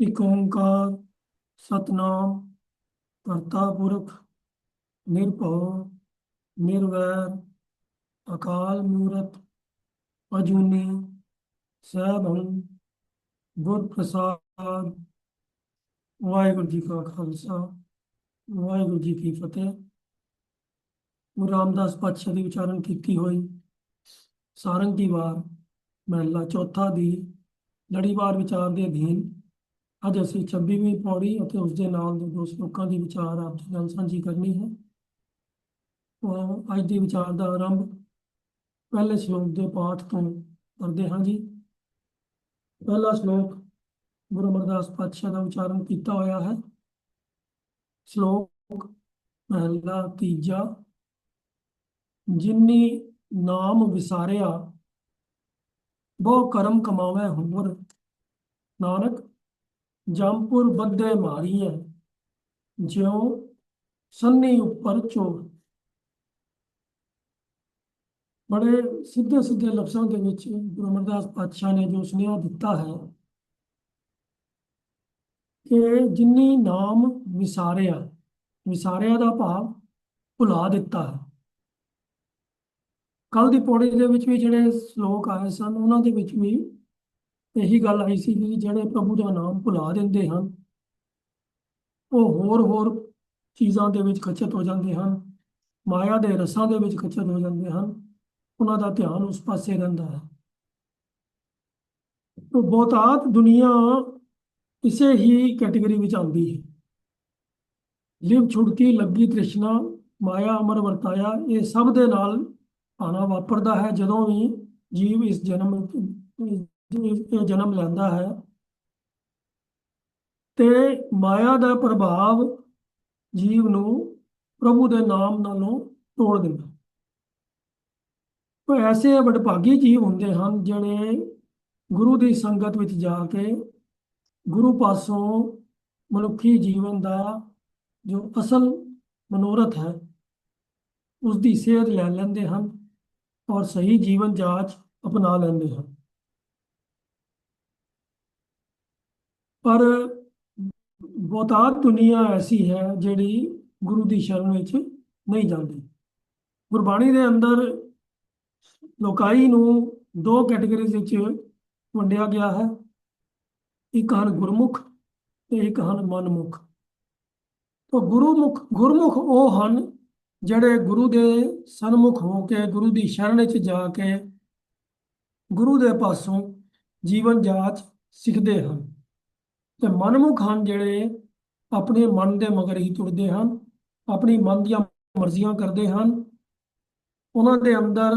ਇਕ ਓੰਕਾਰ, ਸਤਨਾਮ, ਕਰਤਾ ਪੁਰਖ, ਨਿਰਭਉ, ਨਿਰਵੈਰ, ਅਕਾਲ ਮੂਰਤ, ਅਜੂਨੀ ਸੈਭੰ ਗੁਰ ਪ੍ਰਸਾਦ ਵਾਹਿਗੁਰੂ ਜੀ ਕਾ ਖਾਲਸਾ, ਵਾਹਿਗੁਰੂ ਜੀ ਕੀ ਫਤਿਹ। ਗੁਰੂ ਰਾਮਦਾਸ ਪਾਤਸ਼ਾਹ ਦੀ ਵਿਚਾਰਨ ਕੀਤੀ ਹੋਈ ਸਾਰੰਗੀ ਵਾਰ ਮਹਿਲਾ ਚੌਥਾ ਦੀ ਲੜੀਵਾਰ ਵਿਚਾਰ ਦੇ ਅਧੀਨ ਅੱਜ ਅਸੀਂ 26ਵੀਂ ਪੌੜੀ ਅਤੇ ਉਸ ਦੇ ਨਾਲ ਦੇ ਦੋ ਸ਼ਲੋਕਾਂ ਦੀ ਵਿਚਾਰ ਆਪ ਜੀ ਨਾਲ ਸਾਂਝੀ ਕਰਨੀ ਹੈ। ਅੱਜ ਦੇ ਵਿਚਾਰ ਦਾ ਆਰੰਭ ਪਹਿਲੇ ਸ਼ਲੋਕ ਦੇ ਪਾਠ ਤੋਂ ਕਰਦੇ ਹਾਂ ਜੀ। ਪਹਿਲਾ ਸ਼ਲੋਕ ਗੁਰੂ ਅਮਰਦਾਸ ਪਾਤਸ਼ਾਹ ਦਾ ਉਚਾਰਨ ਕੀਤਾ ਹੋਇਆ ਹੈ। ਸ਼ਲੋਕ ਪਹਿਲਾ ਤੀਜਾ, ਜਿਨੀ ਨਾਮ ਵਿਸਾਰਿਆ ਬਹੁ ਕਰਮ ਕਮਾਵੇ ਹੋਰ ਨਾਨਕ ਜੰਪੁਰ ਬੱਦੇ ਮਾਰੀਐ ਜਿਉ ਸੰਨੀ ਉੱਪਰ ਚੋਰ ਬੜੇ ਸਿੱਧੇ ਸਿੱਧੇ ਲਫ਼ਜ਼ਾਂ ਦੇ ਵਿੱਚ ਗੁਰੂ ਅਮਰਦਾਸ ਪਾਤਸ਼ਾਹ ਨੇ ਜੋ ਸੁਨੇਹਾ ਦਿੱਤਾ ਹੈ ਕਿ ਜਿੰਨੀ ਨਾਮ ਵਿਸਾਰਿਆ ਵਿਸਾਰਿਆ ਦਾ ਭਾਵ ਭੁਲਾ ਦਿੱਤਾ ਹੈ। ਕੱਲ ਦੀ ਪੌੜੀ ਦੇ ਵਿੱਚ ਵੀ ਜਿਹੜੇ ਸ਼ਲੋਕ ਆਏ ਸਨ, ਉਹਨਾਂ ਦੇ ਵਿੱਚ ਵੀ ਇਹੀ ਗੱਲ ਆਈ ਸੀ ਕਿ ਜਿਹੜੇ ਪ੍ਰਭੂ ਦਾ ਨਾਮ ਭੁਲਾ ਦਿੰਦੇ ਹਨ, ਉਹ ਹੋਰ ਹੋਰ ਚੀਜ਼ਾਂ ਦੇ ਵਿੱਚ ਖਚਤ ਹੋ ਜਾਂਦੇ ਹਨ, ਮਾਇਆ ਦੇ ਰਸਾਂ ਦੇ ਵਿੱਚ ਖਚਤ ਹੋ ਜਾਂਦੇ ਹਨ, ਉਹਨਾਂ ਦਾ ਧਿਆਨ ਉਸ ਪਾਸੇ ਰਹਿੰਦਾ ਹੈ। तो ਬਹੁਤਾਤ ਦੁਨੀਆ ਇਸੇ ਹੀ ਕੈਟਾਗਰੀ ਵਿੱਚ ਆਉਂਦੀ ਹੈ। ਲਿਵ ਛੁੜਕੀ, ਲੱਗੀ ਤ੍ਰਿਸ਼ਨਾ, ਮਾਇਆ, ਅਮਰ ਵਰਤਾਇਆ, ਇਹ ਸਭ ਦੇ ਨਾਲ ਆਣਾ ਵਾਪਰਦਾ ਹੈ, ਜਦੋਂ ਵੀ ਜੀਵ ਇਸ ਜਨਮ ਜਨਮ ਲੈਂਦਾ ਹੈ? ਤੇ ਮਾਇਆ ਦਾ ਪ੍ਰਭਾਵ ਜੀਵ ਨੂੰ ਪ੍ਰਭੂ ਦੇ ਨਾਮ ਨਾਲੋਂ ਤੋੜ ਦਿੰਦਾ। ਕੋਈ ਐਸੇ ਵਡਭਾਗੀ ਜੀਵ ਹੁੰਦੇ ਹਨ ਜਿਹੜੇ ਗੁਰੂ ਦੀ ਸੰਗਤ ਵਿੱਚ ਜਾ ਕੇ ਗੁਰੂ ਪਾਸੋਂ ਮਨੁੱਖੀ ਜੀਵਨ ਦਾ ਜੋ ਅਸਲ ਮਨੋਰਥ ਹੈ ਉਸ ਦੀ ਸੇਧ ਲੈ ਲੈਂਦੇ ਹਨ ਔਰ ਸਹੀ ਜੀਵਨ ਜਾਂਚ ਅਪਣਾ ਲੈਂਦੇ ਹਨ। ਪਰ ਬਹੁਤਾਤ ਦੁਨੀਆ ਐਸੀ ਹੈ ਜਿਹੜੀ ਗੁਰੂ ਦੀ ਸ਼ਰਨ ਵਿੱਚ ਨਹੀਂ ਜਾਂਦੀ। ਗੁਰਬਾਣੀ ਦੇ ਅੰਦਰ ਲੋਕਾਈ ਨੂੰ ਦੋ ਕੈਟਾਗਰੀਜ਼ ਵਿੱਚ ਵੰਡਿਆ ਗਿਆ ਹੈ। ਇੱਕ ਹਨ ਗੁਰਮੁਖ ਤੇ ਇੱਕ ਹਨ ਮਨਮੁਖ। ਤਾਂ ਗੁਰੂਮੁਖ, ਗੁਰਮੁਖ ਉਹ ਹਨ ਜਿਹੜੇ ਗੁਰੂ ਦੇ ਸਨਮੁਖ ਹੋ ਕੇ, ਗੁਰੂ ਦੀ ਸ਼ਰਨ ਵਿੱਚ ਜਾ ਕੇ ਗੁਰੂ ਦੇ ਪਾਸੋਂ ਜੀਵਨ ਜਾਂਚ ਸਿੱਖਦੇ ਹਨ। ਤੇ ਮਨਮੁਖ ਹਨ ਜਿਹੜੇ ਆਪਣੇ ਮਨ ਦੇ ਮਗਰ ਹੀ ਤੁਰਦੇ ਹਨ, ਆਪਣੀ ਮਨ ਦੀਆਂ ਮਰਜ਼ੀਆਂ ਕਰਦੇ ਹਨ। ਉਹਨਾਂ ਦੇ ਅੰਦਰ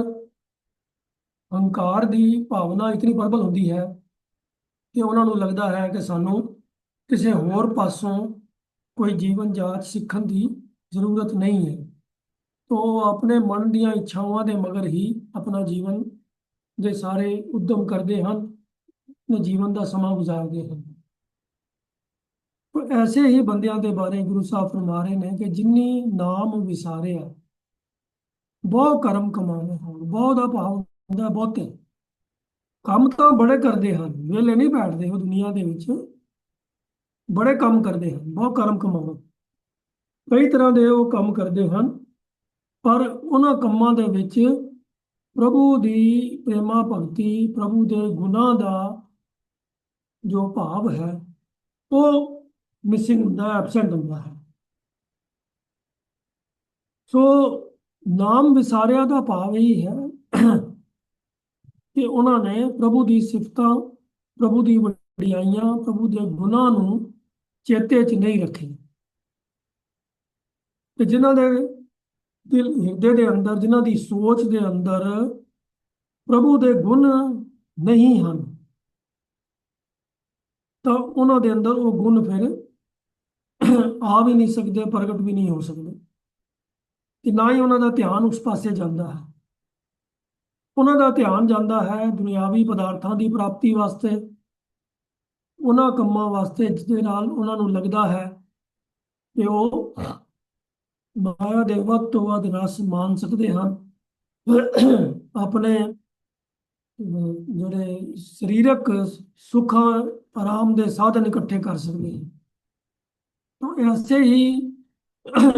ਹੰਕਾਰ ਦੀ ਭਾਵਨਾ ਇਤਨੀ ਪ੍ਰਬਲ ਹੁੰਦੀ ਹੈ ਕਿ ਉਹਨਾਂ ਨੂੰ ਲੱਗਦਾ ਹੈ ਕਿ ਸਾਨੂੰ ਕਿਸੇ ਹੋਰ ਪਾਸੋਂ ਕੋਈ ਜੀਵਨ ਜਾਂਚ ਸਿੱਖਣ ਦੀ ਜ਼ਰੂਰਤ ਨਹੀਂ ਹੈ। ਤੋ ਆਪਣੇ ਮਨ ਦੀਆਂ ਇੱਛਾਵਾਂ ਦੇ ਮਗਰ ਹੀ ਆਪਣਾ ਜੀਵਨ ਦੇ ਸਾਰੇ ਉਦਮ ਕਰਦੇ ਹਨ ਤੇ ਜੀਵਨ ਦਾ ਸਮਾਂ ਗੁਜ਼ਾਰਦੇ ਹਨ। ਐਸੇ ਹੀ ਬੰਦਿਆਂ ਦੇ ਬਾਰੇ ਗੁਰੂ ਸਾਹਿਬ ਫਰਮਾ ਰਹੇ ਨੇ ਕਿ ਜਿਨੀ ਨਾਮ ਵਿਸਾਰਿਆ ਬਹੁ ਕਰਮ ਕਮਾਵੇ ਹੋਣ ਬਹੁ ਦਾ ਭਾਵ ਹੁੰਦਾ ਬਹੁਤੇ। ਕੰਮ ਤਾਂ ਬੜੇ ਕਰਦੇ ਹਨ ਵੇਲੇ ਨਹੀਂ ਬੈਠਦੇ ਉਹ ਦੁਨੀਆ ਦੇ ਵਿੱਚ। ਬੜੇ ਕੰਮ ਕਰਦੇ ਹਨ, ਬਹੁਤ ਕਰਮ ਕਮਾਉਣ ਕਈ ਤਰ੍ਹਾਂ ਦੇ ਉਹ ਕੰਮ ਕਰਦੇ ਹਨ, ਪਰ ਉਹਨਾਂ ਕੰਮਾਂ ਦੇ ਵਿੱਚ ਪ੍ਰਭੂ ਦੀ ਪ੍ਰੇਮਾ ਭਗਤੀ, ਪ੍ਰਭੂ ਦੇ ਗੁਨਾਹ ਦਾ ਜੋ ਭਾਵ ਹੈ, ਉਹ ਮਿਸਿੰਗ ਹੁੰਦਾ ਐਬਸੈਂਟ ਹੁੰਦਾ ਹੈ। ਸੋ ਨਾਮ ਵਿਸਾਰਿਆ ਦਾ ਭਾਵ ਇਹ ਹੈ ਕਿ ਉਹਨਾਂ ਨੇ ਪ੍ਰਭੂ ਦੀ ਸਿਫਤਾਂ, ਪ੍ਰਭੂ ਦੀ ਵਡਿਆਈਆਂ, ਪ੍ਰਭੂ ਦੇ ਗੁਨਾਹ ਨੂੰ ਚੇਤੇ 'ਚ ਨਹੀਂ ਰੱਖੇ ਤੇ ਜਿਨ੍ਹਾਂ ਦੇ ਦਿਲ, ਹਿਰਦੇ ਦੇ ਅੰਦਰ, ਜਿਨ੍ਹਾਂ ਦੀ ਸੋਚ ਦੇ ਅੰਦਰ ਪ੍ਰਭੂ ਦੇ ਗੁਣ ਨਹੀਂ ਹਨ, ਤਾਂ ਉਹਨਾਂ ਦੇ ਅੰਦਰ ਉਹ ਗੁਣ ਫਿਰ ਆ ਵੀ ਨਹੀਂ ਸਕਦੇ, ਪ੍ਰਗਟ ਵੀ ਨਹੀਂ ਹੋ ਸਕਦੇ। ਤੇ ਨਾ ਹੀ ਉਹਨਾਂ ਦਾ ਧਿਆਨ ਉਸ ਪਾਸੇ ਜਾਂਦਾ ਹੈ। ਉਹਨਾਂ ਦਾ ਧਿਆਨ ਜਾਂਦਾ ਹੈ ਦੁਨਿਆਵੀ ਪਦਾਰਥਾਂ ਦੀ ਪ੍ਰਾਪਤੀ ਵਾਸਤੇ। ਉਹਨਾਂ ਕੰਮਾਂ ਵਾਸਤੇ ਜਿਸਦੇ ਨਾਲ ਉਹਨਾਂ ਨੂੰ ਲੱਗਦਾ ਹੈ ਕਿ ਉਹ ਮਾਇਆ ਦੇ ਵੱਧ ਤੋਂ ਵੱਧ ਰਸ ਮਾਣ ਸਕਦੇ ਹਨ। ਆਪਣੇ ਜਿਹੜੇ ਸਰੀਰਕ ਸੁੱਖਾਂ, ਆਰਾਮ ਦੇ ਸਾਧਨ ਇਕੱਠੇ ਕਰ ਸਕਦੇ ਹਾਂ ਤਾਂ ਐਸੇ ਹੀ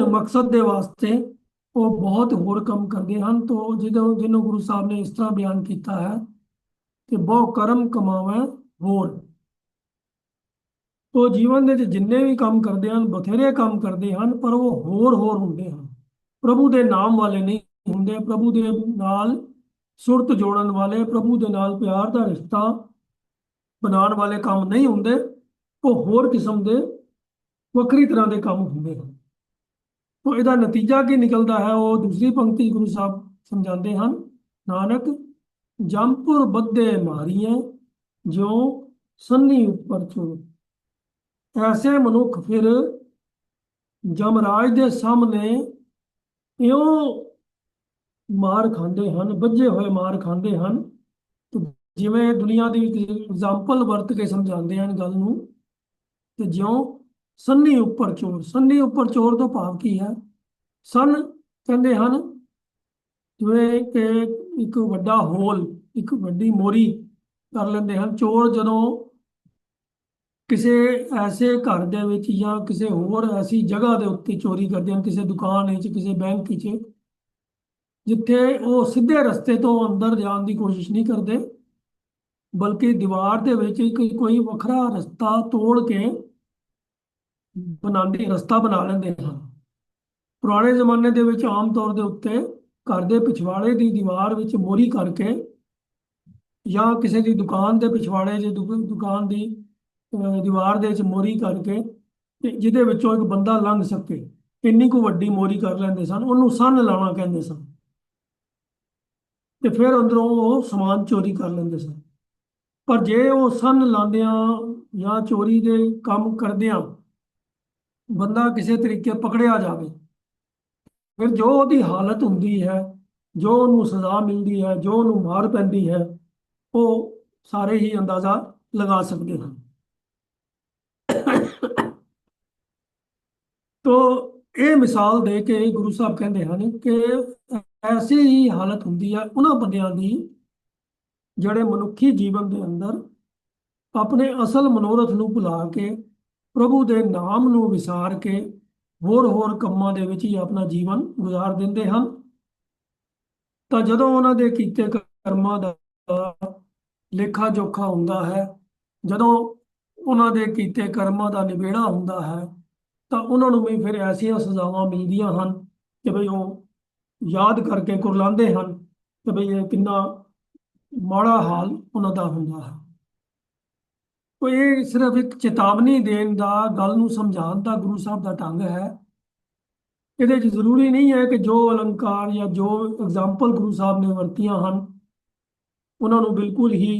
ਮਕਸਦ ਦੇ ਵਾਸਤੇ ਉਹ ਬਹੁਤ ਹੋਰ ਕੰਮ ਕਰਦੇ ਹਨ। ਤੋਂ ਜਦੋਂ ਜਿਹਨੂੰ ਗੁਰੂ ਸਾਹਿਬ ਨੇ ਇਸ ਤਰ੍ਹਾਂ ਬਿਆਨ ਕੀਤਾ ਹੈ ਕਿ ਬਹੁ ਕਰਮ ਕਮਾਵੇ ਹੋਰ। ਤੋਂ ਜੀਵਨ ਦੇ ਵਿੱਚ ਜਿੰਨੇ ਵੀ ਕੰਮ ਕਰਦੇ ਹਨ, ਬਥੇਰੇ ਕੰਮ ਕਰਦੇ ਹਨ, ਪਰ ਉਹ ਹੋਰ ਹੋਰ ਹੁੰਦੇ ਹਨ। ਪ੍ਰਭੂ ਦੇ ਨਾਮ ਵਾਲੇ ਨਹੀਂ ਹੁੰਦੇ। ਪ੍ਰਭੂ ਦੇ ਨਾਲ ਸੁਰਤ ਜੋੜਨ ਵਾਲੇ, ਪ੍ਰਭੂ ਦੇ ਨਾਲ ਪਿਆਰ ਦਾ ਰਿਸ਼ਤਾ ਬਣਾਉਣ ਵਾਲੇ ਕੰਮ ਨਹੀਂ ਹੁੰਦੇ। ਉਹ ਹੋਰ ਕਿਸਮ ਦੇ ਵੱਖਰੀ ਤਰ੍ਹਾਂ ਦੇ ਕੰਮ ਹੁੰਦੇ ਹਨ। ਤੋਂ ਇਹਦਾ ਨਤੀਜਾ ਕੀ ਨਿਕਲਦਾ ਹੈ, ਉਹ ਦੂਸਰੀ ਪੰਕਤੀ ਗੁਰੂ ਸਾਹਿਬ ਸਮਝਾਉਂਦੇ ਹਨ, ਨਾਨਕ ਜੰਪੁਰ ਬੱਧੇ ਮਾਰੀਆਂ ਜੋ ਸੰਨੀ ਉੱਪਰ ਚੋ ਐਸੇ ਮਨੁੱਖ ਫਿਰ ਜਮਰਾਜ ਦੇ ਸਾਹਮਣੇ ਇਉਂ ਮਾਰ ਖਾਂਦੇ ਹਨ ਵੱਜੇ ਹੋਏ ਮਾਰ ਖਾਂਦੇ ਹਨ। ਤੇ ਜਿਵੇਂ ਦੁਨੀਆ ਦੀ ਐਗਜ਼ਾਮਪਲ ਵਰਤ ਕੇ ਸਮਝਾਉਂਦੇ ਹਨ ਗੱਲ ਨੂੰ, ਤੇ ਜਿਉਂ ਸੰਨੀ ਉੱਪਰ ਚੋਰ ਸੰਨੀ ਉੱਪਰ ਚੋਰ ਤੋਂ ਭਾਵ ਕੀ ਹੈ? ਸਨ ਕਹਿੰਦੇ ਹਨ, ਜਿਵੇਂ ਕਿ ਇੱਕ ਵੱਡਾ ਹੋਲ, ਇੱਕ ਵੱਡੀ ਮੋਰੀ ਕਰ ਲੈਂਦੇ ਹਨ। ਚੋਰ ਜਦੋਂ ਕਿਸੇ ਐਸੇ ਘਰ ਦੇ ਵਿੱਚ ਜਾਂ ਕਿਸੇ ਹੋਰ ਐਸੀ ਜਗ੍ਹਾ ਦੇ ਉੱਤੇ ਚੋਰੀ ਕਰਦੇ ਹਨ, ਕਿਸੇ ਦੁਕਾਨ ਵਿੱਚ, ਕਿਸੇ ਬੈਂਕ ਵਿੱਚ, ਜਿੱਥੇ ਉਹ ਸਿੱਧੇ ਰਸਤੇ ਤੋਂ ਅੰਦਰ ਜਾਣ ਦੀ ਕੋਸ਼ਿਸ਼ ਨਹੀਂ ਕਰਦੇ, ਬਲਕਿ ਦੀਵਾਰ ਦੇ ਵਿੱਚ ਇੱਕ ਕੋਈ ਵੱਖਰਾ ਰਸਤਾ ਤੋੜ ਕੇ ਬਣਾਉਂਦੇ, ਰਸਤਾ ਬਣਾ ਲੈਂਦੇ ਹਨ ਪੁਰਾਣੇ ਜ਼ਮਾਨੇ ਦੇ ਵਿੱਚ ਆਮ ਤੌਰ ਦੇ ਉੱਤੇ ਘਰ ਦੇ ਪਿਛਵਾੜੇ ਦੀ ਦੀਵਾਰ ਵਿੱਚ ਮੋਰੀ ਕਰਕੇ ਜਾਂ ਕਿਸੇ ਦੀ ਦੁਕਾਨ ਦੇ ਪਿਛਵਾੜੇ ਜੇ ਦੁਕਾਨ ਦੀ ਦੀਵਾਰ ਦੇ ਵਿੱਚ ਮੋਰੀ ਕਰਕੇ ਤੇ ਜਿਹਦੇ ਵਿੱਚੋਂ ਇੱਕ ਬੰਦਾ ਲੰਘ ਸਕੇ। ਇੰਨੀ ਕੁ ਵੱਡੀ ਮੋਰੀ ਕਰ ਲੈਂਦੇ ਸਨ, ਉਹਨੂੰ ਸੰਨ ਲਾਉਣਾ ਕਹਿੰਦੇ ਸਨ। ਤੇ ਫਿਰ ਅੰਦਰੋਂ ਉਹ ਸਮਾਨ ਚੋਰੀ ਕਰ ਲੈਂਦੇ ਸਨ। ਪਰ ਜੇ ਉਹ ਸੰਨ ਲਾਉਂਦਿਆਂ ਜਾਂ ਚੋਰੀ ਦੇ ਕੰਮ ਕਰਦਿਆਂ ਬੰਦਾ ਕਿਸੇ ਤਰੀਕੇ ਪਕੜਿਆ ਜਾਵੇ। ਫਿਰ ਜੋ ਉਹਦੀ ਹਾਲਤ ਹੁੰਦੀ ਹੈ, ਜੋ ਉਹਨੂੰ ਸਜ਼ਾ ਮਿਲਦੀ ਹੈ, ਜੋ ਉਹਨੂੰ ਮਾਰ ਪੈਂਦੀ ਹੈ, ਉਹ ਸਾਰੇ ਹੀ ਅੰਦਾਜ਼ਾ ਲਗਾ ਸਕਦੇ ਹਨ। ਤੋ ਇਹ ਮਿਸਾਲ ਦੇ ਕੇ ਗੁਰੂ ਸਾਹਿਬ ਕਹਿੰਦੇ ਹਨ ਕਿ ਐਸੀ ਹੀ ਹਾਲਤ ਹੁੰਦੀ ਹੈ ਉਹਨਾਂ ਬੰਦਿਆਂ ਦੀ, ਜਿਹੜੇ ਮਨੁੱਖੀ ਜੀਵਨ ਦੇ ਅੰਦਰ ਆਪਣੇ ਅਸਲ ਮਨੋਰਥ ਨੂੰ ਭੁਲਾ ਕੇ ਪ੍ਰਭੂ ਦੇ ਨਾਮ ਨੂੰ ਵਿਸਾਰ ਕੇ ਹੋਰ ਹੋਰ ਕੰਮਾਂ ਦੇ ਵਿੱਚ ਹੀ ਆਪਣਾ ਜੀਵਨ ਗੁਜ਼ਾਰ ਦਿੰਦੇ ਹਨ। ਤਾਂ ਜਦੋਂ ਉਹਨਾਂ ਦੇ ਕੀਤੇ ਕਰਮਾਂ ਦਾ ਲੇਖਾ ਜੋਖਾ ਹੁੰਦਾ ਹੈ, ਜਦੋਂ ਉਹਨਾਂ ਦੇ ਕੀਤੇ ਕਰਮਾਂ ਦਾ ਨਿਬੇੜਾ ਹੁੰਦਾ ਹੈ, ਤਾਂ ਉਹਨਾਂ ਨੂੰ ਵੀ ਫਿਰ ਐਸੀਆਂ ਸਜ਼ਾਵਾਂ ਮਿਲਦੀਆਂ ਹਨ ਕਿ ਭਈ ਉਹ ਯਾਦ ਕਰਕੇ ਕੁਰਲਾਉਂਦੇ ਹਨ ਕਿ ਭਈ ਇਹ ਕਿੰਨਾ ਮਾੜਾ ਹਾਲ ਉਹਨਾਂ ਦਾ ਹੁੰਦਾ ਹੈ। ਉਹ ਇਹ ਸਿਰਫ ਇੱਕ ਚੇਤਾਵਨੀ ਦੇਣ ਦਾ, ਗੱਲ ਨੂੰ ਸਮਝਾਉਣ ਦਾ ਗੁਰੂ ਸਾਹਿਬ ਦਾ ਢੰਗ ਹੈ। ਇਹਦੇ 'ਚ ਜ਼ਰੂਰੀ ਨਹੀਂ ਹੈ ਕਿ ਜੋ ਅਲੰਕਾਰ ਜਾਂ ਜੋ ਐਗਜ਼ਾਮਪਲ ਗੁਰੂ ਸਾਹਿਬ ਨੇ ਵਰਤੀਆਂ ਹਨ, ਉਹਨਾਂ ਨੂੰ ਬਿਲਕੁਲ ਹੀ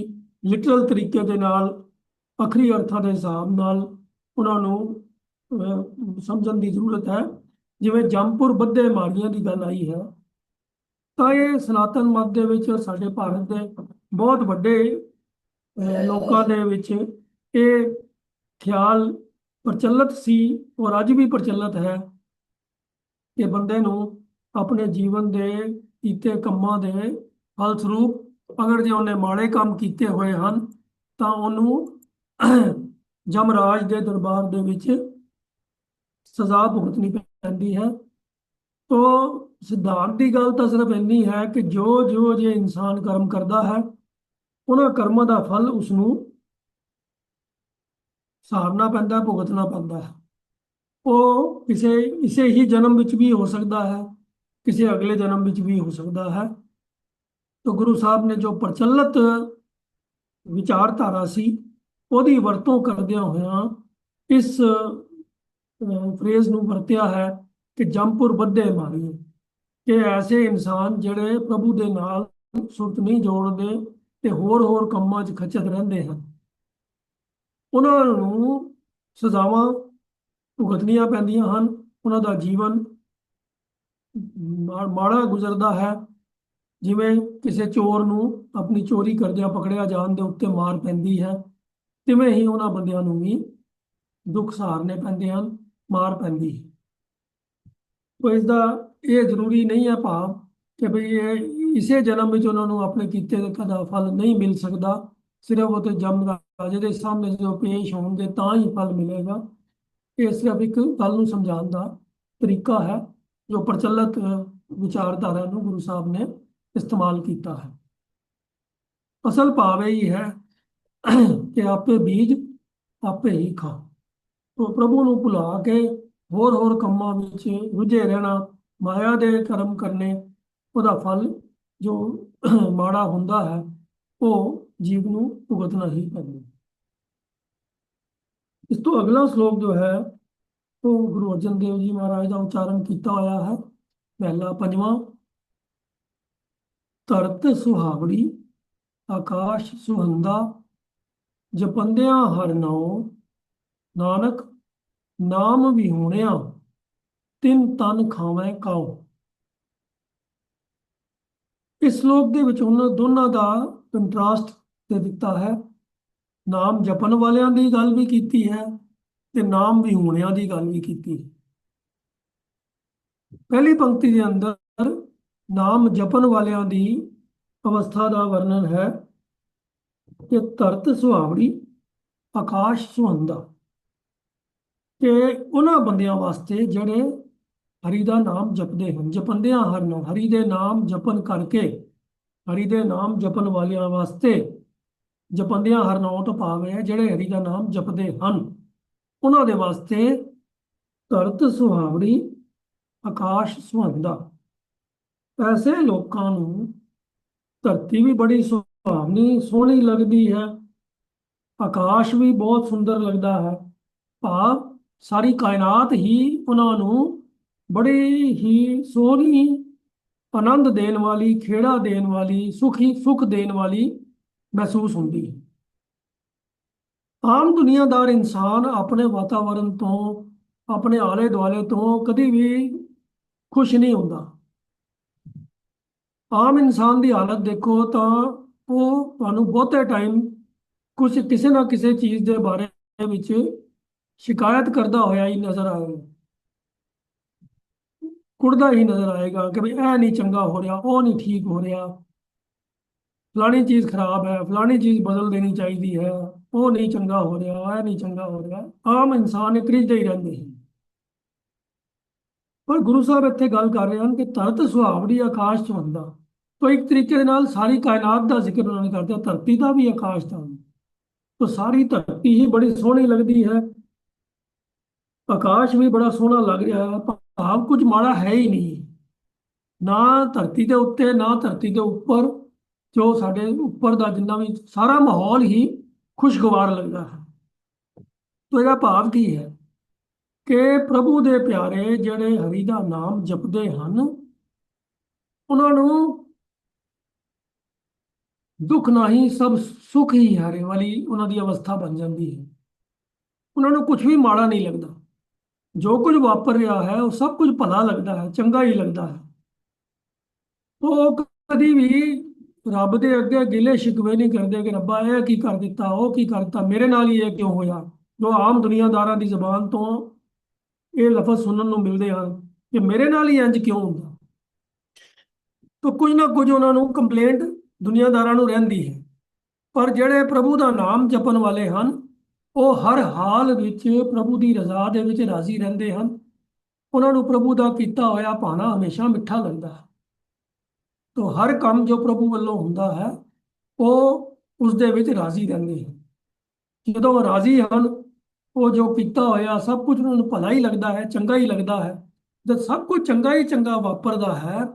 ਲਿਟਰਲ ਤਰੀਕੇ ਦੇ ਨਾਲ ਅਖਰੀ ਅਰਥਾਂ ਦੇ ਹਿਸਾਬ ਨਾਲ ਉਹਨਾਂ ਨੂੰ ਸਮਝਣ ਦੀ ਜ਼ਰੂਰਤ ਹੈ। ਜਿਵੇਂ ਜੰਪੁਰ ਬੱਧੇ ਮਾਰੀਆਂ ਦੀ ਗੱਲ ਆਈ ਹੈ, ਤਾਂ ਇਹ ਸਨਾਤਨ ਮਤ ਦੇ ਵਿੱਚ ਸਾਡੇ ਭਾਰਤ ਦੇ ਬਹੁਤ ਵੱਡੇ ਲੋਕਾਂ ਦੇ ਵਿੱਚ ਇਹ ਖਿਆਲ ਪ੍ਰਚਲਿਤ ਸੀ ਔਰ ਅੱਜ ਵੀ ਪ੍ਰਚਲਿਤ ਹੈ ਕਿ ਬੰਦੇ ਨੂੰ ਆਪਣੇ ਜੀਵਨ ਦੇ ਕੀਤੇ ਕੰਮਾਂ ਦੇ ਫਲਸਰੂਪ ਅਗਰ ਜੇ ਉਹਨੇ ਮਾੜੇ ਕੰਮ ਕੀਤੇ ਹੋਏ ਹਨ, ਤਾਂ ਉਹਨੂੰ ਜਮਰਾਜ ਦੇ ਦਰਬਾਰ ਦੇ ਵਿੱਚ ਸਜ਼ਾ ਭੁਗਤਣੀ ਪੈਂਦੀ ਹੈ। ਤੋ ਸਿਧਾਂਤ ਦੀ ਗੱਲ ਤਾਂ ਸਿਰਫ ਇੰਨੀ ਹੈ ਕਿ ਜੋ ਜੋ ਜੇ ਇਨਸਾਨ ਕਰਮ ਕਰਦਾ ਹੈ, ਉਹਨਾਂ ਕਰਮਾਂ ਦਾ ਫਲ ਉਸ ਨੂੰ ਸਹਾਰਨਾ ਪੈਂਦਾ ਭੁਗਤਣਾ ਪੈਂਦਾ। ਹੈ ਉਹ ਕਿਸੇ, ਇਸੇ ਹੀ ਜਨਮ ਵਿੱਚ ਵੀ ਹੋ ਸਕਦਾ ਹੈ, ਕਿਸੇ ਅਗਲੇ ਜਨਮ ਵਿੱਚ ਵੀ ਹੋ ਸਕਦਾ ਹੈ। ਤਾਂ ਗੁਰੂ ਸਾਹਿਬ ਨੇ ਜੋ ਪ੍ਰਚਲਿਤ ਵਿਚਾਰਧਾਰਾ ਸੀ, ਉਹਦੀ ਵਰਤੋਂ ਕਰਦਿਆਂ ਹੋਇਆਂ ਇਸ ਫਰੇਜ਼ ਨੂੰ ਵਰਤਿਆ ਹੈ ਕਿ ਜੰਪੁਰ ਬੱਧੇ ਮਾਰੀਏ। ਕਿ ਐਸੇ ਇਨਸਾਨ ਜਿਹੜੇ ਪ੍ਰਭੂ ਦੇ ਨਾਲ ਸੁਰਤ ਨਹੀਂ ਜੋੜਦੇ, ਤੇ ਹੋਰ ਹੋਰ ਕੰਮਾਂ 'ਚ ਖਚਤ ਰਹਿੰਦੇ ਹਨ। ਉਹਨਾਂ ਨੂੰ ਸਜ਼ਾਵਾਂ ਭੁਗਤਣੀਆਂ ਪੈਂਦੀਆਂ ਹਨ, ਉਹਨਾਂ ਦਾ ਜੀਵਨ ਮਾੜਾ ਗੁਜ਼ਰਦਾ ਹੈ। ਜਿਵੇਂ ਕਿਸੇ ਚੋਰ ਨੂੰ ਆਪਣੀ ਚੋਰੀ ਕਰਦਿਆਂ ਪਕੜਿਆ ਜਾਣ ਦੇ ਉੱਤੇ ਮਾਰ ਪੈਂਦੀ ਹੈ, ਤਿਵੇਂ ਹੀ ਉਹਨਾਂ ਬੰਦਿਆਂ ਨੂੰ ਵੀ ਦੁੱਖ ਸਹਾਰਨੇ ਪੈਂਦੇ ਹਨ, ਮਾਰ ਪੈਂਦੀ ਹੈ। ਤੋ ਇਸ ਦਾ ਇਹ ਜ਼ਰੂਰੀ ਨਹੀਂ ਹੈ ਭਾਵ ਕਿ ਭਈ ਇਹ ਇਸੇ ਜਨਮ ਵਿੱਚ ਉਹਨਾਂ ਨੂੰ ਆਪਣੇ ਕੀਤੇ ਦਾ ਫਲ ਨਹੀਂ ਮਿਲ ਸਕਦਾ, ਸਿਰਫ ਉਹ ਤੇ ਜਮਰਾਜੇ ਦੇ ਰਾਜੇ ਦੇ ਸਾਹਮਣੇ ਜਦੋਂ ਪੇਸ਼ ਹੋਣਗੇ ਤਾਂ ਹੀ ਫਲ ਮਿਲੇਗਾ। ਇਹ ਸਿਰਫ ਇੱਕ ਗੱਲ ਨੂੰ ਸਮਝਾਉਣ ਦਾ ਤਰੀਕਾ ਹੈ, ਜੋ ਪ੍ਰਚਲਿਤ ਵਿਚਾਰਧਾਰਾ ਨੂੰ ਗੁਰੂ ਸਾਹਿਬ ਨੇ ਇਸਤੇਮਾਲ ਕੀਤਾ ਹੈ। ਅਸਲ ਭਾਵ ਇਹ ਹੈ ਕਿ ਆਪੇ ਬੀਜ ਆਪੇ ਹੀ ਖਾ ਤੋ ਪ੍ਰਭੂ ਨੂੰ ਭੁਲਾ ਕੇ ਹੋਰ ਹੋਰ ਕੰਮਾਂ ਵਿੱਚ ਰੁੱਝੇ ਰਹਿਣਾ, ਮਾਇਆ ਦੇ ਕਰਮ ਕਰਨੇ, ਉਹਦਾ ਫਲ ਜੋ ਮਾੜਾ ਹੁੰਦਾ ਹੈ, ਉਹ ਜੀਵ ਨੂੰ ਭੁਗਤਣਾ ਹੀ ਪੈਂਦਾ। ਇਸ ਤੋਂ ਅਗਲਾ ਸ਼ਲੋਕ ਜੋ ਹੈ, ਉਹ ਗੁਰੂ ਅਰਜਨ ਦੇਵ ਜੀ ਮਹਾਰਾਜ ਦਾ ਉਚਾਰਨ ਕੀਤਾ ਹੋਇਆ ਹੈ। ਪਹਿਲਾ ਪੰਜਵਾਂ, ਧਰਤ ਸੁਹਾਵੜੀ ਆਕਾਸ਼ ਸੁਹੰਦਾ, ਜਪੰਦਿਆਂ ਹਰ ਨਾਉ ਨਾਨਕ ਨਾਮ ਵਿਹੂਣਿਆ, ਤਿੰਨ ਤਨ ਖਾਵੇਂ ਕਾਉ। ਇਸ ਸ਼ਲੋਕ ਦੇ ਵਿੱਚ ਉਹਨਾਂ ਦੋਨਾਂ ਦਾ ਕੰਟਰਾਸਟ ਦੇ ਦਿੱਤਾ ਹੈ। ਨਾਮ ਜਪਣ ਵਾਲਿਆਂ ਦੀ ਗੱਲ ਵੀ ਕੀਤੀ ਹੈ ਤੇ ਨਾਮ ਵਿਹੂਣਿਆਂ ਦੀ ਗੱਲ ਵੀ ਕੀਤੀ ਪਹਿਲੀ ਪੰਕਤੀ ਦੇ ਅੰਦਰ ਨਾਮ ਜਪਣ ਵਾਲਿਆਂ ਦੀ ਅਵਸਥਾ ਦਾ ਵਰਣਨ ਹੈ ਕਿ ਧਰਤ ਸੁਹਾਵੜੀ ਆਕਾਸ਼ ਸੁਹੰਦਾ। ਕਿ ਉਹਨਾਂ ਬੰਦਿਆਂ ਵਾਸਤੇ ਜਿਹੜੇ ਹਰੀ ਦਾ ਨਾਮ ਜਪਦੇ ਹਨ, ਜਪੰਦਿਆਂ ਹਰ ਨਾਮ ਹਰੀ ਦੇ ਨਾਮ ਜਪਨ ਕਰਕੇ, ਹਰੀ ਦੇ ਨਾਮ ਜਪਨ ਵਾਲਿਆਂ ਵਾਸਤੇ ਜਪੰਦਿਆਂ ਹਰ ਨਾਮ ਤੋਂ ਭਾਵ ਹੈ, ਜਿਹੜੇ ਹਰੀ ਦਾ ਨਾਮ ਜਪਦੇ ਹਨ। ਉਹਨਾਂ ਦੇ ਵਾਸਤੇ ਧਰਤ ਸੁਹਾਵੜੀ ਆਕਾਸ਼ ਸੁਹਾਵਦਾ। ਐਸੇ ਲੋਕਾਂ ਨੂੰ ਧਰਤੀ ਵੀ ਬੜੀ ਸੁਹਾਵਣੀ, ਸੋਹਣੀ ਲੱਗਦੀ ਹੈ। ਆਕਾਸ਼ ਵੀ ਬਹੁਤ ਸੁੰਦਰ ਲੱਗਦਾ ਹੈ। ਭਾਵ ਸਾਰੀ ਕਾਇਨਾਤ ਹੀ ਉਹਨਾਂ ਨੂੰ ਬੜੀ ਹੀ ਸੋਹਣੀ, ਆਨੰਦ ਦੇਣ ਵਾਲੀ, ਖੇੜਾ ਦੇਣ ਵਾਲੀ, ਸੁਖੀ ਸੁਖ ਦੇਣ ਵਾਲੀ ਮਹਿਸੂਸ ਹੁੰਦੀ ਹੈ। ਆਮ ਦੁਨੀਆਦਾਰ ਇਨਸਾਨ ਆਪਣੇ ਵਾਤਾਵਰਣ ਤੋਂ, ਆਪਣੇ ਆਲੇ ਦੁਆਲੇ ਤੋਂ ਕਦੀ ਵੀ ਖੁਸ਼ ਨਹੀਂ ਹੁੰਦਾ। ਆਮ ਇਨਸਾਨ ਦੀ ਹਾਲਤ ਦੇਖੋ ਤਾਂ ਉਹ ਤੁਹਾਨੂੰ ਬਹੁਤੇ ਟਾਈਮ ਕੁਝ ਕਿਸੇ ਨਾ ਕਿਸੇ ਚੀਜ਼ ਦੇ ਬਾਰੇ ਵਿੱਚ ਸ਼ਿਕਾਇਤ ਕਰਦਾ ਹੋਇਆ ਹੀ ਨਜ਼ਰ ਆਏਗਾ। ਕੁੜਦਾ ਹੀ ਨਜ਼ਰ ਆਏਗਾ ਕਿ ਵੀ ਇਹ ਨਹੀਂ ਚੰਗਾ ਹੋ ਰਿਹਾ, ਉਹ ਨਹੀਂ ਠੀਕ ਹੋ ਰਿਹਾ। ਫਲਾਣੀ ਚੀਜ਼ ਖਰਾਬ ਹੈ, ਫਲਾਣੀ ਚੀਜ਼ ਬਦਲ ਦੇਣੀ ਚਾਹੀਦੀ ਹੈ, ਉਹ ਨਹੀਂ ਚੰਗਾ ਹੋ ਰਿਹਾ, ਇਹ ਨਹੀਂ ਚੰਗਾ ਹੋ ਰਿਹਾ, ਆਮ ਇਨਸਾਨ ਇਹ ਹੀ ਰਹਿੰਦੇ ਹਨ ਪਰ ਗੁਰੂ ਸਾਹਿਬ ਇੱਥੇ ਗੱਲ ਕਰ ਰਹੇ ਹਨ ਕਿ ਤਰਤ ਸੁਹਾਵੜੀ ਆਕਾਸ਼ ਚ ਹੁੰਦਾ, ਤਾਂ ਇੱਕ ਤਰੀਕੇ ਦੇ ਨਾਲ ਸਾਰੀ ਕਾਇਨਾਤ ਦਾ ਜ਼ਿਕਰ ਉਹਨਾਂ ਨੇ ਕਰਦੇ ਧਰਤੀ ਦਾ ਵੀ ਆਕਾਸ਼ ਦਾ ਵੀ। ਤਾਂ ਸਾਰੀ ਧਰਤੀ ਹੀ ਬੜੀ ਸੋਹਣੀ ਲੱਗਦੀ ਹੈ, ਆਕਾਸ਼ ਵੀ ਬੜਾ ਸੋਹਣਾ ਲੱਗ ਰਿਹਾ ਹੈ, ਭਾਵ ਕੁਝ ਮਾੜਾ ਹੈ ਹੀ ਨਹੀਂ। ਨਾ ਧਰਤੀ ਦੇ ਉੱਤੇ, ਨਾ ਧਰਤੀ ਦੇ ਉੱਪਰ ਜੋ ਸਾਡੇ ਉੱਪਰ ਦਾ ਜਿੰਨਾ ਵੀ ਸਾਰਾ ਮਾਹੌਲ ਹੀ ਖੁਸ਼ਗਵਾਰ ਲੱਗਦਾ ਹੈ। ਤੋ ਇਹਦਾ ਭਾਵ ਕੀ ਹੈ? ਕਿ ਪ੍ਰਭੂ ਦੇ ਪਿਆਰੇ ਜਿਹੜੇ ਹਰੀ ਦਾ ਨਾਮ ਜਪਦੇ ਹਨ, ਉਹਨਾਂ ਨੂੰ ਦੁੱਖ ਨਹੀਂ ਸਭ ਸੁਖ ਹੀ ਹਰੇ ਵਾਲੀ ਉਹਨਾਂ ਦੀ ਅਵਸਥਾ ਬਣ ਜਾਂਦੀ ਹੈ। ਉਹਨਾਂ ਨੂੰ ਕੁਝ ਵੀ ਮਾੜਾ ਨਹੀਂ ਲੱਗਦਾ। ਜੋ ਕੁਝ ਵਾਪਰ ਰਿਹਾ ਹੈ, ਉਹ ਸਭ ਕੁਝ ਭਲਾ ਲੱਗਦਾ ਹੈ, ਚੰਗਾ ਹੀ ਲੱਗਦਾ ਹੈ। ਉਹ ਕਦੀ ਵੀ ਰੱਬ ਦੇ ਅੱਗੇ ਗਿਲੇ ਸ਼ਿਕਵੇ ਨਹੀਂ ਕਰਦੇ ਕਿ ਰੱਬਾ ਇਹ ਕੀ ਕਰ ਦਿੱਤਾ, ਉਹ ਕੀ ਕਰਤਾ ਮੇਰੇ ਨਾਲ ਹੀ ਇਹ ਕਿਉਂ ਹੋਇਆ? ਜੋ ਆਮ ਦੁਨੀਆਦਾਰਾਂ ਦੀ ਜ਼ਬਾਨ ਤੋਂ ਇਹ ਲਫ਼ਜ਼ ਸੁਣਨ ਨੂੰ ਮਿਲਦੇ ਹਨ ਕਿ ਮੇਰੇ ਨਾਲ ਹੀ ਇੰਜ ਕਿਉਂ ਹੁੰਦਾ? ਤਾਂ ਕੁਝ ਨਾ ਕੁਝ ਉਹਨਾਂ ਨੂੰ ਕੰਪਲੇਂਟ ਦੁਨੀਆਦਾਰਾਂ ਨੂੰ ਰਹਿੰਦੀ ਹੈ। ਪਰ ਜਿਹੜੇ ਪ੍ਰਭੂ ਦਾ ਨਾਮ ਜਪਣ ਵਾਲੇ ਹਨ, ਉਹ ਹਰ ਹਾਲ ਵਿੱਚ ਪ੍ਰਭੂ ਦੀ ਰਜ਼ਾ ਦੇ ਵਿੱਚ ਰਾਜ਼ੀ ਰਹਿੰਦੇ ਹਨ। ਉਹਨਾਂ ਨੂੰ ਪ੍ਰਭੂ ਦਾ ਕੀਤਾ ਹੋਇਆ ਭਾਣਾ ਹਮੇਸ਼ਾ ਮਿੱਠਾ ਲੱਗਦਾ ਹੈ। ਤੋਂ ਹਰ ਕੰਮ ਜੋ ਪ੍ਰਭੂ ਵੱਲੋਂ ਹੁੰਦਾ ਹੈ, ਉਹ ਉਸ ਦੇ ਵਿੱਚ ਰਾਜ਼ੀ ਰਹਿੰਦੇ ਹਨ। ਜਦੋਂ ਉਹ ਰਾਜ਼ੀ ਹਨ, ਉਹ ਜੋ ਕੀਤਾ ਹੋਇਆ, ਸਭ ਕੁਝ ਉਹਨਾਂ ਨੂੰ ਭਲਾ ਹੀ ਲੱਗਦਾ ਹੈ, ਚੰਗਾ ਹੀ ਲੱਗਦਾ ਹੈ। ਜਦ ਸਭ ਕੁਝ ਚੰਗਾ ਹੀ ਚੰਗਾ ਵਾਪਰਦਾ ਹੈ,